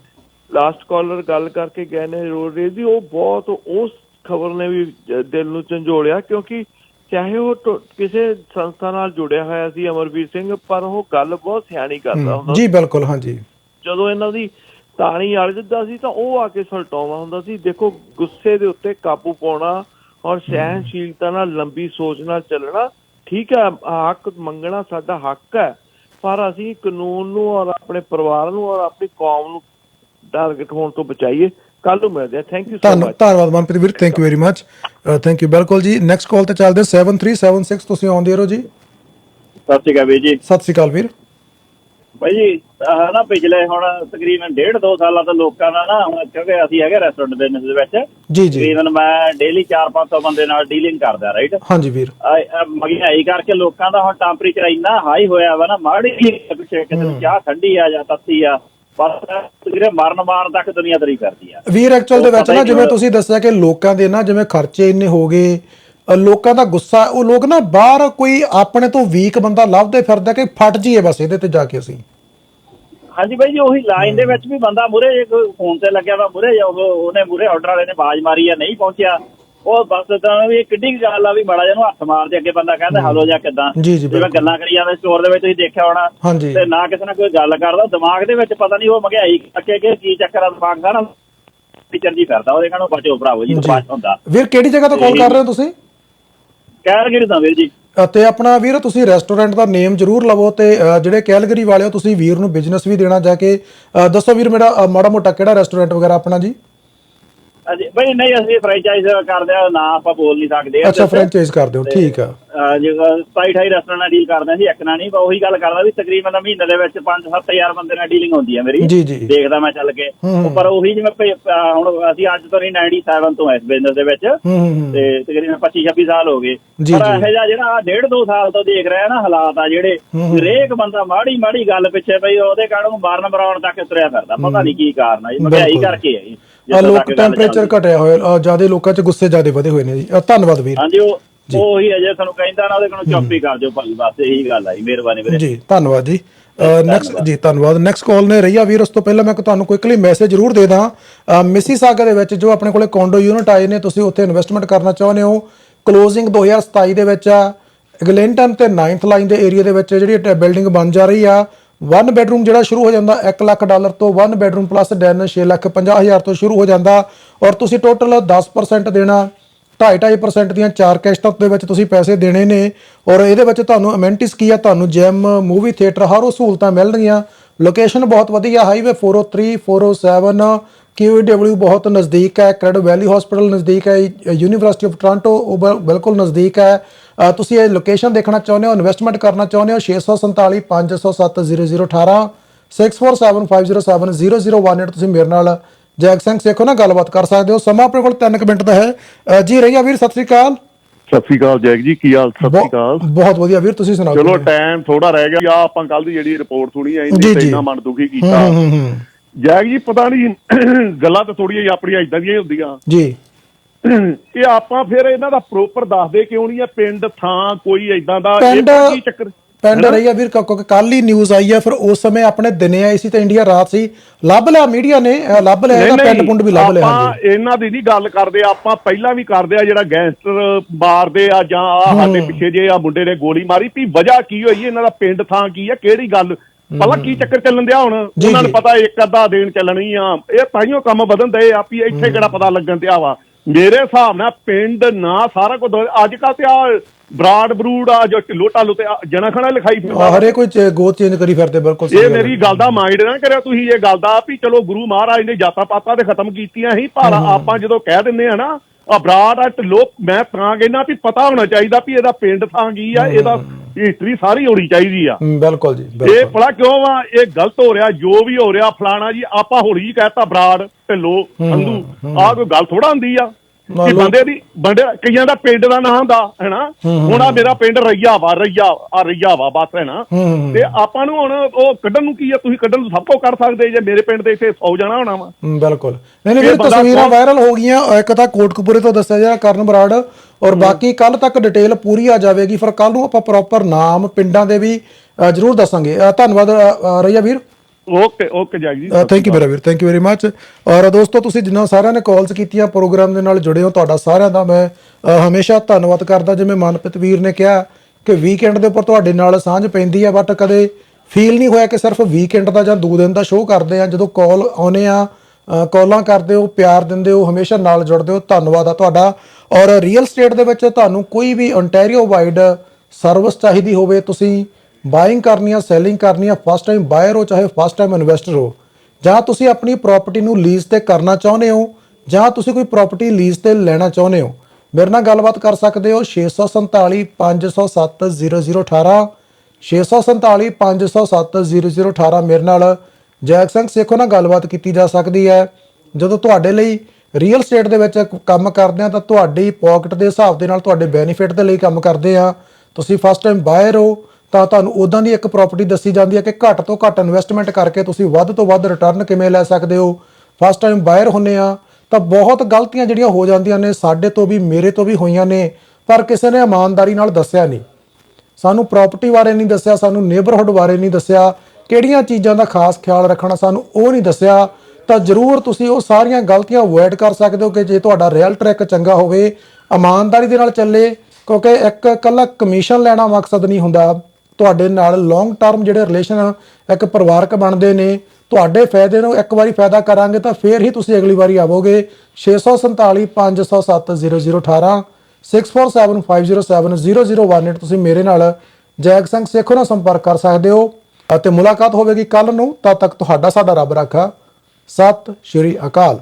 E: ਲਾਸਟ ਕਾਲਰ ਗੱਲ ਕਰਕੇ ਗਏ ਨੇ ਰੋਡ ਰੇਜ ਦੀ ਉਹ ਬਹੁਤ ਉਸ ਖਬਰ ਨੇ ਵੀ ਦਿਲ ਨੂੰ ਝੰਜੋੜਿਆ ਕਿਉਂਕਿ ਚਾਹੇ ਉਹ ਕਿਸੇ ਸੰਸਥਾ ਨਾਲ ਜੁੜਿਆ ਹੋਇਆ ਸੀ ਅਮਰਵੀਰ ਸਿੰਘ ਪਰ ਉਹ ਗੱਲ ਬਹੁਤ ਸਿਆਣੀ ਕਰਦਾ ਹੁੰਦਾ
A: ਜੀ ਬਿਲਕੁਲ ਹਾਂਜੀ।
E: ਜਦੋਂ ਇਹਨਾਂ ਦੀ ਤਾਣੀ ਅੜਦਾ ਸੀ ਤਾਂ ਉਹ ਆ ਕੇ ਸਲਟਾਉਂਦਾ ਹੁੰਦਾ ਸੀ ਦੇਖੋ ਗੁੱਸੇ ਦੇ ਉੱਤੇ ਕਾਬੂ ਪਾਉਣਾ ਔਰ ਸਹਿਨਸ਼ੀਲਤਾ ਨਾਲ ਲੰਬੀ ਸੋਚ ਨਾਲ ਚੱਲਣਾ ਠੀਕ ਹੈ ਹੱਕ ਮੰਗਣਾ ਸਾਡਾ ਹੱਕ ਹੈ ਪਰ ਅਸੀਂ ਕਾਨੂੰਨ ਨੂੰ ਔਰ ਆਪਣੇ ਪਰਿਵਾਰ ਨੂੰ ਔਰ ਆਪਣੀ ਕੌਮ ਨੂੰ ਟਾਰਗੇਟ ਹੋਣ ਤੋਂ ਬਚਾਈਏ। ਕੱਲ ਨੂੰ ਮਿਲਦੇ ਆ। ਥੈਂਕ ਯੂ ਸੋ ਮਚ
A: ਧੰਨਵਾਦ ਮਨਪ੍ਰੀਤ ਵੀਰ thank you very much thank you ਬਿਲਕੁਲ ਜੀ ਨੈਕਸਟ ਕਾਲ ਤੇ ਚੱਲਦੇ 7376 ਤੁਸੀਂ ਆਉਂਦੇ ਰਹੋ ਜੀ।
F: ਸਤਿ ਸ਼੍ਰੀ ਅਕਾਲ ਵੀਰ ਜੀ।
A: ਸਤਿ ਸ਼੍ਰੀ ਅਕਾਲ ਵੀਰ।
F: ਭਾਈ ਜੀ ਨਾ ਪਿਛਲੇ ਹੁਣ ਤਕਰੀਬਨ ਡੇਢ ਦੋ ਸਾਲਾਂ ਤੋਂ ਲੋਕਾਂ ਦਾ ਨਾ ਹੁਣ ਕਿਉਂਕਿ ਅਸੀਂ ਹੈਗੇ ਰੈਸਟੋਰੈਂਟ ਬਿਜ਼ਨਸ ਦੇ ਵਿੱਚ
A: ਜੀ ਜੀ।
F: ਤਕਰੀਬਨ ਮੈਂ ਡੇਲੀ 4-500 ਬੰਦੇ ਨਾਲ ਡੀਲਿੰਗ ਕਰਦਾ ਰਾਈਟ
A: ਹਾਂਜੀ ਵੀਰ।
F: ਮਹਿੰਗਾਈ ਕਰਕੇ ਲੋਕਾਂ ਦਾ ਹੁਣ ਟੈਂਪਰੇਚਰ ਇੰਨਾ ਹਾਈ ਹੋਇਆ ਵਾ ਨਾ ਮਾੜੀ ਜਿਹੀ ਕਿਸੇ ਨੂੰ ਚਾਹ ਠੰਡੀ ਆ ਜਾਂ ਤੱਤੀ ਆ ਬਸ ਵੀਰੇ ਮਰਨ ਮਾਰਨ ਤੱਕ ਦੁਨੀਆ ਤਰੀ ਕਰਦੀ ਆ।
A: ਵੀਰ ਐਕਚੁਅਲ ਦੇ
F: ਉਹ
A: ਵਿੱਚ
F: ਪਤਾ
A: ਨਾ
F: ਹੀ
A: ਜਿਵੇਂ
F: ਨਹੀਂ
A: ਤੁਸੀਂ ਦੱਸਿਆ ਕਿ ਲੋਕਾਂ ਦੇ ਨਾ ਜਿਵੇਂ ਖਰਚੇ ਇੰਨੇ ਹੋ ਗਏ ਲੋਕਾਂ ਦਾ ਗੁੱਸਾ ਉਹ ਲੋਕ ਨਾ ਬਾਹਰ ਕੋਈ ਆਪਣੇ ਤੋਂ ਵੀਕ ਬੰਦਾ ਲੱਭਦੇ ਫਿਰਦਾ ਕਿ ਫਟ ਜੀਏ ਬਸ ਇਹਦੇ ਤੇ ਜਾ ਕੇ ਅਸੀਂ।
F: ਹਾਂਜੀ ਬਾਈ ਜੀ ਉਹੀ ਲਾਈਨ ਦੇ ਵਿੱਚ ਵੀ ਬੰਦਾ ਮੁਰੇ ਜੇ ਕੋਈ ਫੋਨ ਤੇ ਲੱਗਿਆ ਵਾ ਮੁਰੇ ਉਹਨੇ ਮੁਰੇ ਆਰਡਰ ਵਾਲੇ ਨੇ ਬਾਜ਼ ਮਾਰੀ ਆ ਨਹੀਂ ਪਹੁੰਚਿਆ। ਉਹ ਬਸ ਤਾਂ ਵੀ ਇਹ ਕਿੱਡੀ ਗੱਲ ਆ ਵੀ ਮਾੜਾ ਜਿਹਾ ਨੂੰ ਹੱਥ ਮਾਰਦੇ ਅੱਗੇ ਬੰਦਾ ਕਹਿੰਦਾ ਹਲੋ ਜਾਂ ਕਿਦਾਂ?
A: ਜੀ, ਜੀ,
F: ਜਿਵੇਂ। ਗੱਲਾਂ ਕਰੀ ਜਾਂਦੇ ਸਟੋਰ ਦੇ ਵਿੱਚ ਤੁਸੀਂ ਦੇਖਿਆ ਹੋਣਾ। ਤੇ ਨਾ ਕਿਸੇ ਨਾਲ ਕੋਈ ਗੱਲ ਕਰਦਾ ਦਿਮਾਗ ਦੇ ਵਿੱਚ ਪਤਾ ਨਹੀਂ ਉਹ ਮਹਿੰਗਾਈ ਕਰਕੇ ਕਿ ਕੀ ਚੱਕਰ ਆ ਦਿਮਾਗ ਦਾ ਨਾ ਟੀਚਰ ਜੀ ਫਿਰਦਾ ਉਹਦੇ ਕਹਿੰਦਾ ਬਚੋ ਭਰਾਵੋ ਜੀ ਬਾਤ ਹੁੰਦਾ।
A: ਵੀਰ ਕਿਹੜੀ ਜਗ੍ਹਾ ਤੋਂ ਕਾਲ ਕਰ ਰਹੇ ਹੋ ਤੁਸੀਂ?
F: ਕੈਲਗਰੀ ਦਾ ਵੀਰ ਜੀ।
A: ਅਤੇ ਆਪਣਾ ਵੀਰ ਤੁਸੀਂ ਰੈਸਟੋਰੈਂਟ ਦਾ ਨੇਮ ਜ਼ਰੂਰ ਲਵੋ ਤੇ ਜਿਹੜੇ ਕੈਲਗਰੀ ਵਾਲੇ ਹੋ ਤੁਸੀਂ ਵੀਰ ਨੂੰ ਬਿਜ਼ਨਸ ਵੀ ਦੇਣਾ ਜਾ ਕੇ ਦੱਸੋ ਵੀਰ ਮੇਰਾ ਮਾੜਾ ਮੋਟਾ ਕਿਹੜਾ ਰੈਸਟੋਰੈਂਟ ਵਗੈਰਾ ਆਪਣਾ ਜੀ?
F: ਹਾਂਜੀ ਬਈ ਨਹੀਂ ਅਸੀਂ ਫਰੈਂਚਾਈਜ਼ ਕਰਦੇ ਆ ਨਾ ਆਪਾਂ ਬੋਲ ਨਹੀਂ ਸਕਦੇ।
A: ਅੱਛਾ ਫਰੈਂਚਾਈਜ਼ ਕਰ ਦਿਓ ਠੀਕ ਆ।
F: ਜਿਹੜਾ 27 28 ਰੈਸਟੋਰੈਂਟ ਨਾਲ ਡੀਲ ਕਰਦੇ ਸੀ ਇੱਕ ਨਾਲ ਨਹੀਂ ਉਹੀ ਗੱਲ ਕਰਦਾ ਵੀ ਤਕਰੀਬਨ ਮਹੀਨੇ ਦੇ ਵਿੱਚ 5-7000 ਬੰਦੇ ਨਾਲ ਡੀਲਿੰਗ ਹੁੰਦੀ ਹੈ ਮੇਰੀ। ਦੇਖਦਾ ਮੈਂ ਚੱਲ ਕੇ।
A: ਹੂੰ।
F: ਪਰ ਉਹੀ ਜਿਵੇਂ ਹੁਣ ਅਸੀਂ ਅੱਜ ਤੋਂ ਨਹੀਂ 97 ਤੋਂ ਇਸ ਬਿਜ਼ਨਸ ਦੇ ਵਿੱਚ।
A: ਹੂੰ ਹੂੰ ਹੂੰ।
F: ਤੇ ਤਕਰੀਬਨ 25 26 ਸਾਲ ਹੋ ਗਏ। ਪਰ। ਇਹੋ ਜਿਹਾ ਜਿਹੜਾ ਡੇਢ ਦੋ ਸਾਲ ਤੋਂ ਦੇਖ ਰਿਹਾ ਨਾ ਹਾਲਾਤ ਆ ਜਿਹੜੇ ਹਰੇਕ ਬੰਦਾ ਮਾੜੀ ਮਾੜੀ ਗੱਲ ਪਿੱਛੇ ਪਈ ਉਹਦੇ ਕਾਰਨ ਮਾਰਨ ਮਰਾਉਣ ਤੱਕ ਤੁਰਿਆ ਫਿਰਦਾ। ਪਤਾ ਨਹੀਂ ਕੀ ਕਾਰਨ ਆ ਜੀ ਮਹਿੰਗਾਈ। ਕਰਕੇ ਹੈ ਜੀ
A: ਆ
F: ਜਿੱਥੋਂ
A: ਲੋਕ
F: ਗੱਲ
A: ਟੈਂਪਰੇਚਰ
F: ਚੱਲਦੀ।
A: ਘਟਿਆ ਹੋਇਆ ਜ਼ਿਆਦਾ ਲੋਕਾਂ 'ਚ ਗੁੱਸੇ ਜਿਆਦੇ ਵਧੇ ਹੋਏ ਨੇ ਜੀ। ਅ, ਧੰਨਵਾਦ ਵੀਰ।
F: ਹਾਂਜੀ ਉਹ ਉਹੀ ਹੈ ਜੇ ਤੁਹਾਨੂੰ ਕਹਿੰਦਾ ਨਾ ਉਹਦੇ ਕੋਲੋਂ ਚੁੱਪ ਹੀ ਕਰ ਦਿਓ ਭਾਈ ਬਸ ਇਹੀ ਗੱਲ ਆ ਜੀ ਮਿਹਰਬਾਨੀ ਵੀਰੇ।
A: ਜੀ ਧੰਨਵਾਦ ਜੀ। ਨੈਕਸਟ ਜੀ ਧੰਨਵਾਦ। ਨੈਕਸਟ ਕਾਲ ਨੇ ਰਈਆ ਵੀਰ ਉਸ ਤੋਂ ਪਹਿਲਾਂ ਮੈਂ ਤੁਹਾਨੂੰ ਕੁਇਕਲੀ ਮੈਸੇਜ ਜ਼ਰੂਰ ਦੇ ਦਾਂ। ਮਿਸੀਸਾਗਾ ਦੇ ਵਿੱਚ ਜੋ ਆਪਣੇ ਕੋਲੇ ਕੋਂਡੋ ਯੂਨਿਟ ਆਏ ਨੇ ਤੁਸੀਂ ਉੱਥੇ ਇਨਵੈਸਟਮੈਂਟ ਕਰਨਾ ਚਾਹੁੰਦੇ ਹੋ। ਕਲੋਜ਼ਿੰਗ 2027 ਦੇ ਵਿੱਚ ਆ। ਐਗਲੈਂਟਨ ਤੇ 9th ਲਾਈਨ ਦੇ ਏਰੀਆ ਦੇ ਵਿੱਚ ਜਿਹੜੀ ਬਿਲਡਿੰਗ ਬਣ ਜਾ ਰਹੀ ਆ। ਵਨ ਬੈਡਰੂਮ ਜਿਹੜਾ ਸ਼ੁਰੂ ਹੋ ਜਾਂਦਾ 1 ਲੱਖ ਡਾਲਰ ਤੋਂ one bedroom plus den 6 lakh 50 ਹਜ਼ਾਰ ਤੋਂ ਸ਼ੁਰੂ ਹੋ ਜਾਂਦਾ ਔਰ ਤੁਸੀਂ ਟੋਟਲ 10% ਦੇਣਾ 2.5% ਦੀਆਂ ਚਾਰ ਕਿਸ਼ਤਾਂ ਦੇ ਵਿੱਚ ਤੁਸੀਂ ਪੈਸੇ ਦੇਣੇ ਨੇ ਔਰ ਇਹਦੇ ਵਿੱਚ ਤੁਹਾਨੂੰ ਅਮੈਨਿਟੀਜ਼ ਕੀ ਆ, ਤੁਹਾਨੂੰ ਜਿਮ ਮੂਵੀ ਥੀਏਟਰ ਹਰ ਉਹ ਸਹੂਲਤਾਂ ਮਿਲਣਗੀਆਂ ਲੋਕੇਸ਼ਨ ਬਹੁਤ ਵਧੀਆ ਹਾਈਵੇ 403 407 QEW ਬਹੁਤ ਨਜ਼ਦੀਕ ਹੈ ਕ੍ਰੈਡ ਵੈਲੀ ਹਸਪੀਟਲ ਨਜ਼ਦੀਕ ਹੈ ਯੂਨੀਵਰਸਿਟੀ ਆਫ ਟੋਰਾਂਟੋ ਉਹ ਬਿਲਕੁਲ ਨਜ਼ਦੀਕ ਹੈ। ਤੁਸੀਂ ਇਹ ਲੋਕੇਸ਼ਨ ਦੇਖਣਾ ਚਾਹੁੰਦੇ ਹੋ ਇਨਵੈਸਟਮੈਂਟ ਕਰਨਾ ਚਾਹੁੰਦੇ ਹੋ 647 507 0018 6475070018 ਤੁਸੀਂ ਮੇਰੇ ਨਾਲ ਜੈਕ ਸਿੰਘ ਸੇਖੋ ਨਾਲ ਗੱਲਬਾਤ ਕਰ ਸਕਦੇ ਹੋ। ਸਮਾਂ ਆਪਣੇ ਕੋਲ 3 ਮਿੰਟ ਦਾ ਹੈ। ਜੀ ਰਈਆ ਵੀਰ ਸਤਿ ਸ੍ਰੀ ਅਕਾਲ।
G: ਸਤਿ ਸ਼੍ਰੀ ਅਕਾਲ ਜੈਕ ਜੀ ਕੀ ਹਾਲ? ਸਤਿ ਸ਼੍ਰੀ ਅਕਾਲ।
A: ਬਹੁਤ ਵਧੀਆ ਵੀਰ ਤੁਸੀਂ ਸੁਣਾਓ
G: ਚਲੋ? ਟਾਈਮ ਥੋੜਾ ਰਹਿ ਗਿਆ। ਆ ਆਪਾਂ ਕੱਲ ਦੀ ਜਿਹੜੀ ਰਿਪੋਰਟ ਸੁਣੀ ਆ ਇਹਨੇ। ਇੰਨਾ ਮਨ ਦੁਖੀ ਕੀਤਾ। ਜੈਕ ਜੀ ਪਤਾ ਨਹੀਂ ਗੱਲਾਂ ਤਾਂ ਥੋੜੀਆਂ ਆਪਣੀਆਂ ਇਦਾਂ ਦੀਆਂ ਹੀ ਹੁੰਦੀਆਂ।
A: ਜੀ।
G: ਇਹ ਆਪਾਂ ਫਿਰ ਇਹਨਾਂ ਦਾ ਪ੍ਰੋਪਰ ਦੱਸਦੇ ਕਿਉਂ ਨਹੀਂ ਆ? ਪਿੰਡ ਥਾਂ ਕੋਈ ਇਦਾਂ ਦਾ ਇਹ
A: ਪਿੰਡ
G: ਕੀ ਚੱਕਰ?
A: ਪਿੰਡ ਰਈਆ ਵੀਰ ਕਿਉਂਕਿ ਕੱਲ ਹੀ ਨਿਊਜ਼ ਆਈ ਹੈ ਫਿਰ ਉਸ ਸਮੇਂ ਆਪਣੇ ਦਿਨੇ ਆਈ ਸੀ ਤੇ ਇੰਡੀਆ ਰਾਤ ਸੀ। ਲੱਭ ਲਿਆ ਮੀਡੀਆ ਨੇ ਲੱਭ ਲਿਆ ਇਹਦਾ ਪਿੰਡ ਪੁੰਡ ਵੀ ਲੱਭ ਲਿਆ
G: ਆਪਾਂ
A: ਹਾਂਜੀ।
G: ਇਹਨਾਂ ਦੀ ਨਹੀਂ ਗੱਲ ਕਰਦੇ ਆਪਾਂ ਪਹਿਲਾਂ ਵੀ ਕਰਦੇ ਆ ਜਿਹੜਾ ਗੈਂਗਸਟਰ ਮਾਰਦੇ ਆ ਜਾਂ ਆ ਸਾਡੇ ਪਿੱਛੇ ਜੇ ਆ ਮੁੰਡੇ ਨੇ ਗੋਲੀ ਮਾਰੀ ਵੀ ਵਜ੍ਹਾ ਕੀ ਹੋਈ ਇਹਨਾਂ ਦਾ ਪਿੰਡ ਥਾਂ ਕੀ ਆ ਕਿਹੜੀ ਗੱਲ? ਭਲਾ ਕੀ ਚੱਕਰ ਚੱਲਣ ਦਿਆ ਹੁਣ?
A: ਜੀ,
G: ਉਹਨਾਂ ਨੂੰ
A: ਜੀ।
G: ਪਤਾ ਇੱਕ ਅੱਧਾ ਦੇਣ ਚੱਲਣੀ ਆ। ਇਹ ਤਾਈਓ ਕੰਮ ਵਧਣ ਦੇ ਆ ਵੀ ਇੱਥੇ ਕਿਹੜਾ ਪਤਾ ਲੱਗਣ ਦਿਆ ਵਾ। ਮੇਰੇ ਹਿਸਾਬ ਨਾਲ ਪਿੰਡ ਨਾ ਸਾਰਾ ਕੁਝ ਅੱਜ ਕੱਲ ਤੇ ਆ ਬਰਾਡ ਬਰੂਡ ਆ ਜੋ ਢਿੱਲੋ ਢਾਲੋ ਤੇ ਜਣਾ ਖਣਾ ਲਿਖਾਈ ਫਿਰਦਾ।
A: ਹਰੇ ਕੋਈ ਗੋਤ ਚੇਂਜ ਕਰੀ ਫਿਰਦੇ ਬਿਲਕੁਲ
G: ਇਹ। ਮੇਰੀ ਗੱਲ ਦਾ ਮਾਈਂਡ ਨਾ ਕਰਿਓ ਤੁਸੀਂ ਇਹ ਗੱਲ ਦਾ ਵੀ ਚਲੋ ਗੁਰੂ ਮਹਾਰਾਜ ਨੇ ਜਾਤਾਂ ਪਾਤਾਂ ਤੇ ਖਤਮ ਕੀਤੀਆਂ ਸੀ ਪਰ ਆਪਾਂ ਜਦੋਂ ਕਹਿ ਦਿੰਦੇ ਆ ਨਾ ਆ ਬਰਾੜ ਆ ਢਿੱਲੋਂ ਮੈਂ ਤਾਂ ਕਹਿੰਦਾ ਵੀ ਪਤਾ ਹੋਣਾ ਚਾਹੀਦਾ ਵੀ ਇਹਦਾ ਪਿੰਡ ਥਾਂ ਕੀ ਆ ਇਹਦਾ ਹਿਸਟਰੀ ਸਾਰੀ ਹੋਣੀ ਚਾਹੀਦੀ ਆ।
A: ਬਿਲਕੁਲ ਜੀ
G: ਇਹ
A: ਬਿਲਕੁਲ
G: ਭਲਾ ਕਿਉਂ ਵਾ? ਇਹ ਗਲਤ ਹੋ ਰਿਹਾ ਜੋ ਵੀ ਹੋ ਰਿਹਾ ਫਲਾਣਾ ਜੀ ਆਪਾਂ ਹੋਲੀ ਕਹਿਤਾ ਬਰਾੜ ਢਿੱਲੋਂ ਸੰਧੂ। ਆਹ ਕੋਈ ਗੱਲ ਥੋੜਾ ਹੁੰਦੀ ਆ ਕਿ ਬੰਦੇ ਦੀ ਬੰਦੇ ਕਈਆਂ ਦਾ ਪਿੰਡ ਦਾ ਨਾਂ ਹੁੰਦਾ ਹੈਨਾ? ਹੁਣ ਆ ਮੇਰਾ ਪਿੰਡ ਰਈਆ ਵਾ ਰਈਆ ਆ ਰਈਆ ਵਾ ਬਸ ਹੈਨਾ?
A: ਹੂੰ
G: ਤੇ ਆਪਾਂ ਨੂੰ ਹੁਣ ਉਹ ਕੱਢਣ ਨੂੰ ਕੀ ਆ? ਤੁਸੀਂ ਕੱਢਣ ਨੂੰ ਸਭ ਕੁਝ ਕਰ ਸਕਦੇ ਜੇ ਮੇਰੇ ਪਿੰਡ ਦੇ ਇੱਥੇ 100 ਜਾਣਾ ਹੋਣਾ ਵਾ।
A: ਹਮ, ਬਿਲਕੁਲ। ਨਹੀਂ ਨਹੀਂ
G: ਇਹ
A: ਵੀਰ
G: ਬੰਦਾ
A: ਤਸਵੀਰਾਂ
G: ਕੌਣ-
A: ਵਾਇਰਲ ਹੋ ਗਈਆਂ। ਇੱਕ ਤਾਂ ਕੋਟਕਪੂਰੇ ਤੋਂ ਦੱਸਿਆ ਜਾ ਕਰਨ ਬਰਾੜ। ਔਰ ਬਾਕੀ ਕੱਲ ਤੱਕ ਡਿਟੇਲ ਪੂਰੀ ਆ ਜਾਵੇਗੀ। ਫਿਰ ਕੱਲ ਨੂੰ ਆਪਾਂ ਪ੍ਰੋਪਰ ਨਾਮ ਪਿੰਡਾਂ ਦੇ ਵੀ ਜ਼ਰੂਰ ਦੱਸਾਂਗੇ। ਧੰਨਵਾਦ ਰਈਆ ਵੀਰ।
G: ਓਕੇ ਓਕੇ ਜਾਈ ਜੀ
A: ਥੈਂਕ ਯੂ ਮੇਰਾ ਵੀਰ ਥੈਂਕ ਯੂ ਵੈਰੀ ਮੱਚ ਔਰ ਦੋਸਤੋ ਤੁਸੀਂ ਜਿੰਨਾ ਸਾਰਿਆਂ ਨੇ ਕਾਲਸ ਕੀਤੀਆਂ ਪ੍ਰੋਗਰਾਮ ਦੇ ਨਾਲ ਜੁੜੇ ਹੋ ਤੁਹਾਡਾ ਸਾਰਿਆਂ ਦਾ ਮੈਂ ਹਮੇਸ਼ਾ ਧੰਨਵਾਦ ਕਰਦਾ। ਜਿਵੇਂ ਮਨਪ੍ਰੀਤ ਵੀਰ ਨੇ ਕਿਹਾ ਕਿ ਵੀਕਐਂਡ ਦੇ ਉੱਪਰ ਤੁਹਾਡੇ ਨਾਲ ਸਾਂਝ ਪੈਂਦੀ ਹੈ ਬਟ ਕਦੇ ਫੀਲ ਨਹੀਂ ਹੋਇਆ ਕਿ ਸਿਰਫ ਵੀਕਐਂਡ ਦਾ ਜਾਂ ਦੋ ਦਿਨ ਦਾ ਸ਼ੋਅ ਕਰਦੇ ਆ। ਜਦੋਂ ਕਾਲ ਆਉਨੇ ਆ ਕਾਲਾਂ ਕਰਦੇ ਹੋ, ਪਿਆਰ ਦਿੰਦੇ ਹੋ, ਹਮੇਸ਼ਾ ਨਾਲ ਜੁੜਦੇ ਹੋ, ਧੰਨਵਾਦ ਆ ਤੁਹਾਡਾ। ਔਰ ਰੀਅਲ ਸਟੇਟ ਦੇ ਵਿੱਚ ਤੁਹਾਨੂੰ ਕੋਈ ਵੀ ਓਨਟਾਰੀਓ ਵਾਈਡ ਸਰਵਿਸ ਚਾਹੀਦੀ ਹੋਵੇ, ਤੁਸੀਂ ਬਾਇੰਗ ਕਰਨੀ ਆ ਸੈਲਿੰਗ ਕਰਨੀ ਆ ਫਸਟ ਟਾਈਮ ਬਾਇਰ ਹੋ, ਚਾਹੇ ਫਸਟ ਟਾਈਮ ਇਨਵੈਸਟਰ ਹੋ, ਜਾਂ ਤੁਸੀਂ ਆਪਣੀ ਪ੍ਰਾਪਰਟੀ ਨੂੰ ਲੀਜ਼ ਤੇ ਕਰਨਾ ਚਾਹੁੰਦੇ ਹੋ, ਜਾਂ ਤੁਸੀਂ ਕੋਈ ਪ੍ਰਾਪਰਟੀ ਲੀਜ਼ ਤੇ ਲੈਣਾ ਚਾਹੁੰਦੇ ਹੋ, ਮੇਰੇ ਨਾਲ ਗੱਲਬਾਤ ਕਰ ਸਕਦੇ ਹੋ 647 507 0018 647 507 0018 ਮੇਰੇ ਨਾਲ ਜੈਕ ਸਿੰਘ, ਸੇਖੋ ਨਾਲ ਗੱਲਬਾਤ ਕੀਤੀ ਜਾ ਸਕਦੀ ਹੈ। ਜਦੋਂ ਤੁਹਾਡੇ ਲਈ ਰੀਅਲ ਸਟੇਟ ਦੇ ਵਿੱਚ ਕੰਮ ਕਰਦੇ ਆ, ਤਾਂ ਤੁਹਾਡੀ ਪਾਕਟ ਦੇ ਹਿਸਾਬ ਦੇ ਨਾਲ ਤੁਹਾਡੇ ਬੈਨੀਫਿਟ ਦੇ ਲਈ ਕੰਮ ਕਰਦੇ ਆ। ਤੁਸੀਂ ਫਸਟ ਟਾਈਮ ਬਾਇਰ ਹੋ, ਤਾਂ ਤੁਹਾਨੂੰ ਉਦਾਂ ਦੀ ਇੱਕ ਪ੍ਰਾਪਰਟੀ ਦੱਸੀ ਜਾਂਦੀ ਹੈ ਕਿ ਘੱਟ ਤੋਂ ਘੱਟ ਇਨਵੈਸਟਮੈਂਟ ਕਰਕੇ ਤੁਸੀਂ ਵੱਧ ਤੋਂ ਵੱਧ ਰਿਟਰਨ ਕਿਵੇਂ ਲੈ ਸਕਦੇ ਹੋ। ਫਸਟ ਟਾਈਮ ਬਾਇਰ ਹੁੰਨੇ ਆ, ਤਾਂ ਬਹੁਤ ਗਲਤੀਆਂ ਜਿਹੜੀਆਂ ਹੋ ਜਾਂਦੀਆਂ ਨੇ, ਸਾਡੇ ਤੋਂ ਵੀ, ਮੇਰੇ ਤੋਂ ਵੀ ਹੋਈਆਂ ਨੇ, ਪਰ ਕਿਸੇ ਨੇ ਇਮਾਨਦਾਰੀ ਨਾਲ ਦੱਸਿਆ ਨਹੀਂ। ਸਾਨੂੰ ਪ੍ਰਾਪਰਟੀ ਬਾਰੇ ਨਹੀਂ ਦੱਸਿਆ, ਸਾਨੂੰ ਨੇਬਰਹੁੱਡ ਬਾਰੇ ਨਹੀਂ ਦੱਸਿਆ। ਕਿਹੜੀਆਂ ਚੀਜ਼ਾਂ ਦਾ ਖਾਸ ਖਿਆਲ ਰੱਖਣਾ ਸਾਨੂੰ ਉਹ ਨਹੀਂ ਦੱਸਿਆ, ਤਾਂ ਜ਼ਰੂਰ ਤੁਸੀਂ ਉਹ ਸਾਰੀਆਂ ਗਲਤੀਆਂ ਅਵੋਇਡ ਕਰ ਸਕਦੇ ਹੋ ਕਿ ਜੇ ਤੁਹਾਡਾ ਰੀਅਲ ਟਰੈਕ ਚੰਗਾ ਹੋਵੇ, ਇਮਾਨਦਾਰੀ ਦੇ ਨਾਲ ਚੱਲੇ, ਕਿਉਂਕਿ ਇੱਕ ਇਕੱਲਾ ਕਮਿਸ਼ਨ ਲੈਣਾ ਮਕਸਦ ਨਹੀਂ ਹੁੰਦਾ। ਤੁਹਾਡੇ ਨਾਲ ਲੌਂਗ ਟਰਮ ਜਿਹੜੇ ਰਿਲੇਸ਼ਨ ਇੱਕ ਪਰਿਵਾਰਕ ਬਣਦੇ ਨੇ, ਤੁਹਾਡੇ ਫਾਇਦੇ ਨੂੰ ਇੱਕ ਵਾਰੀ ਫਾਇਦਾ ਕਰਾਂਗੇ ਤਾਂ ਫੇਰ ਹੀ ਤੁਸੀਂ ਅਗਲੀ ਵਾਰੀ ਆਵੋਗੇ। 647 507 0018 6475070018 ਤੁਸੀਂ ਮੇਰੇ ਨਾਲ ਜੈਗ ਸਿੰਘ ਸੇਖੋ ਨਾਲ ਸੰਪਰਕ ਕਰ ਸਕਦੇ ਹੋ। ਅਤੇ ਮੁਲਾਕਾਤ ਹੋਵੇਗੀ ਕੱਲ ਨੂੰ ਤਦ ਤੱਕ ਤੁਹਾਡਾ ਸਾਡਾ ਰੱਬ ਰੱਖਾ। ਸਤਿ ਸ਼੍ਰੀ ਅਕਾਲ।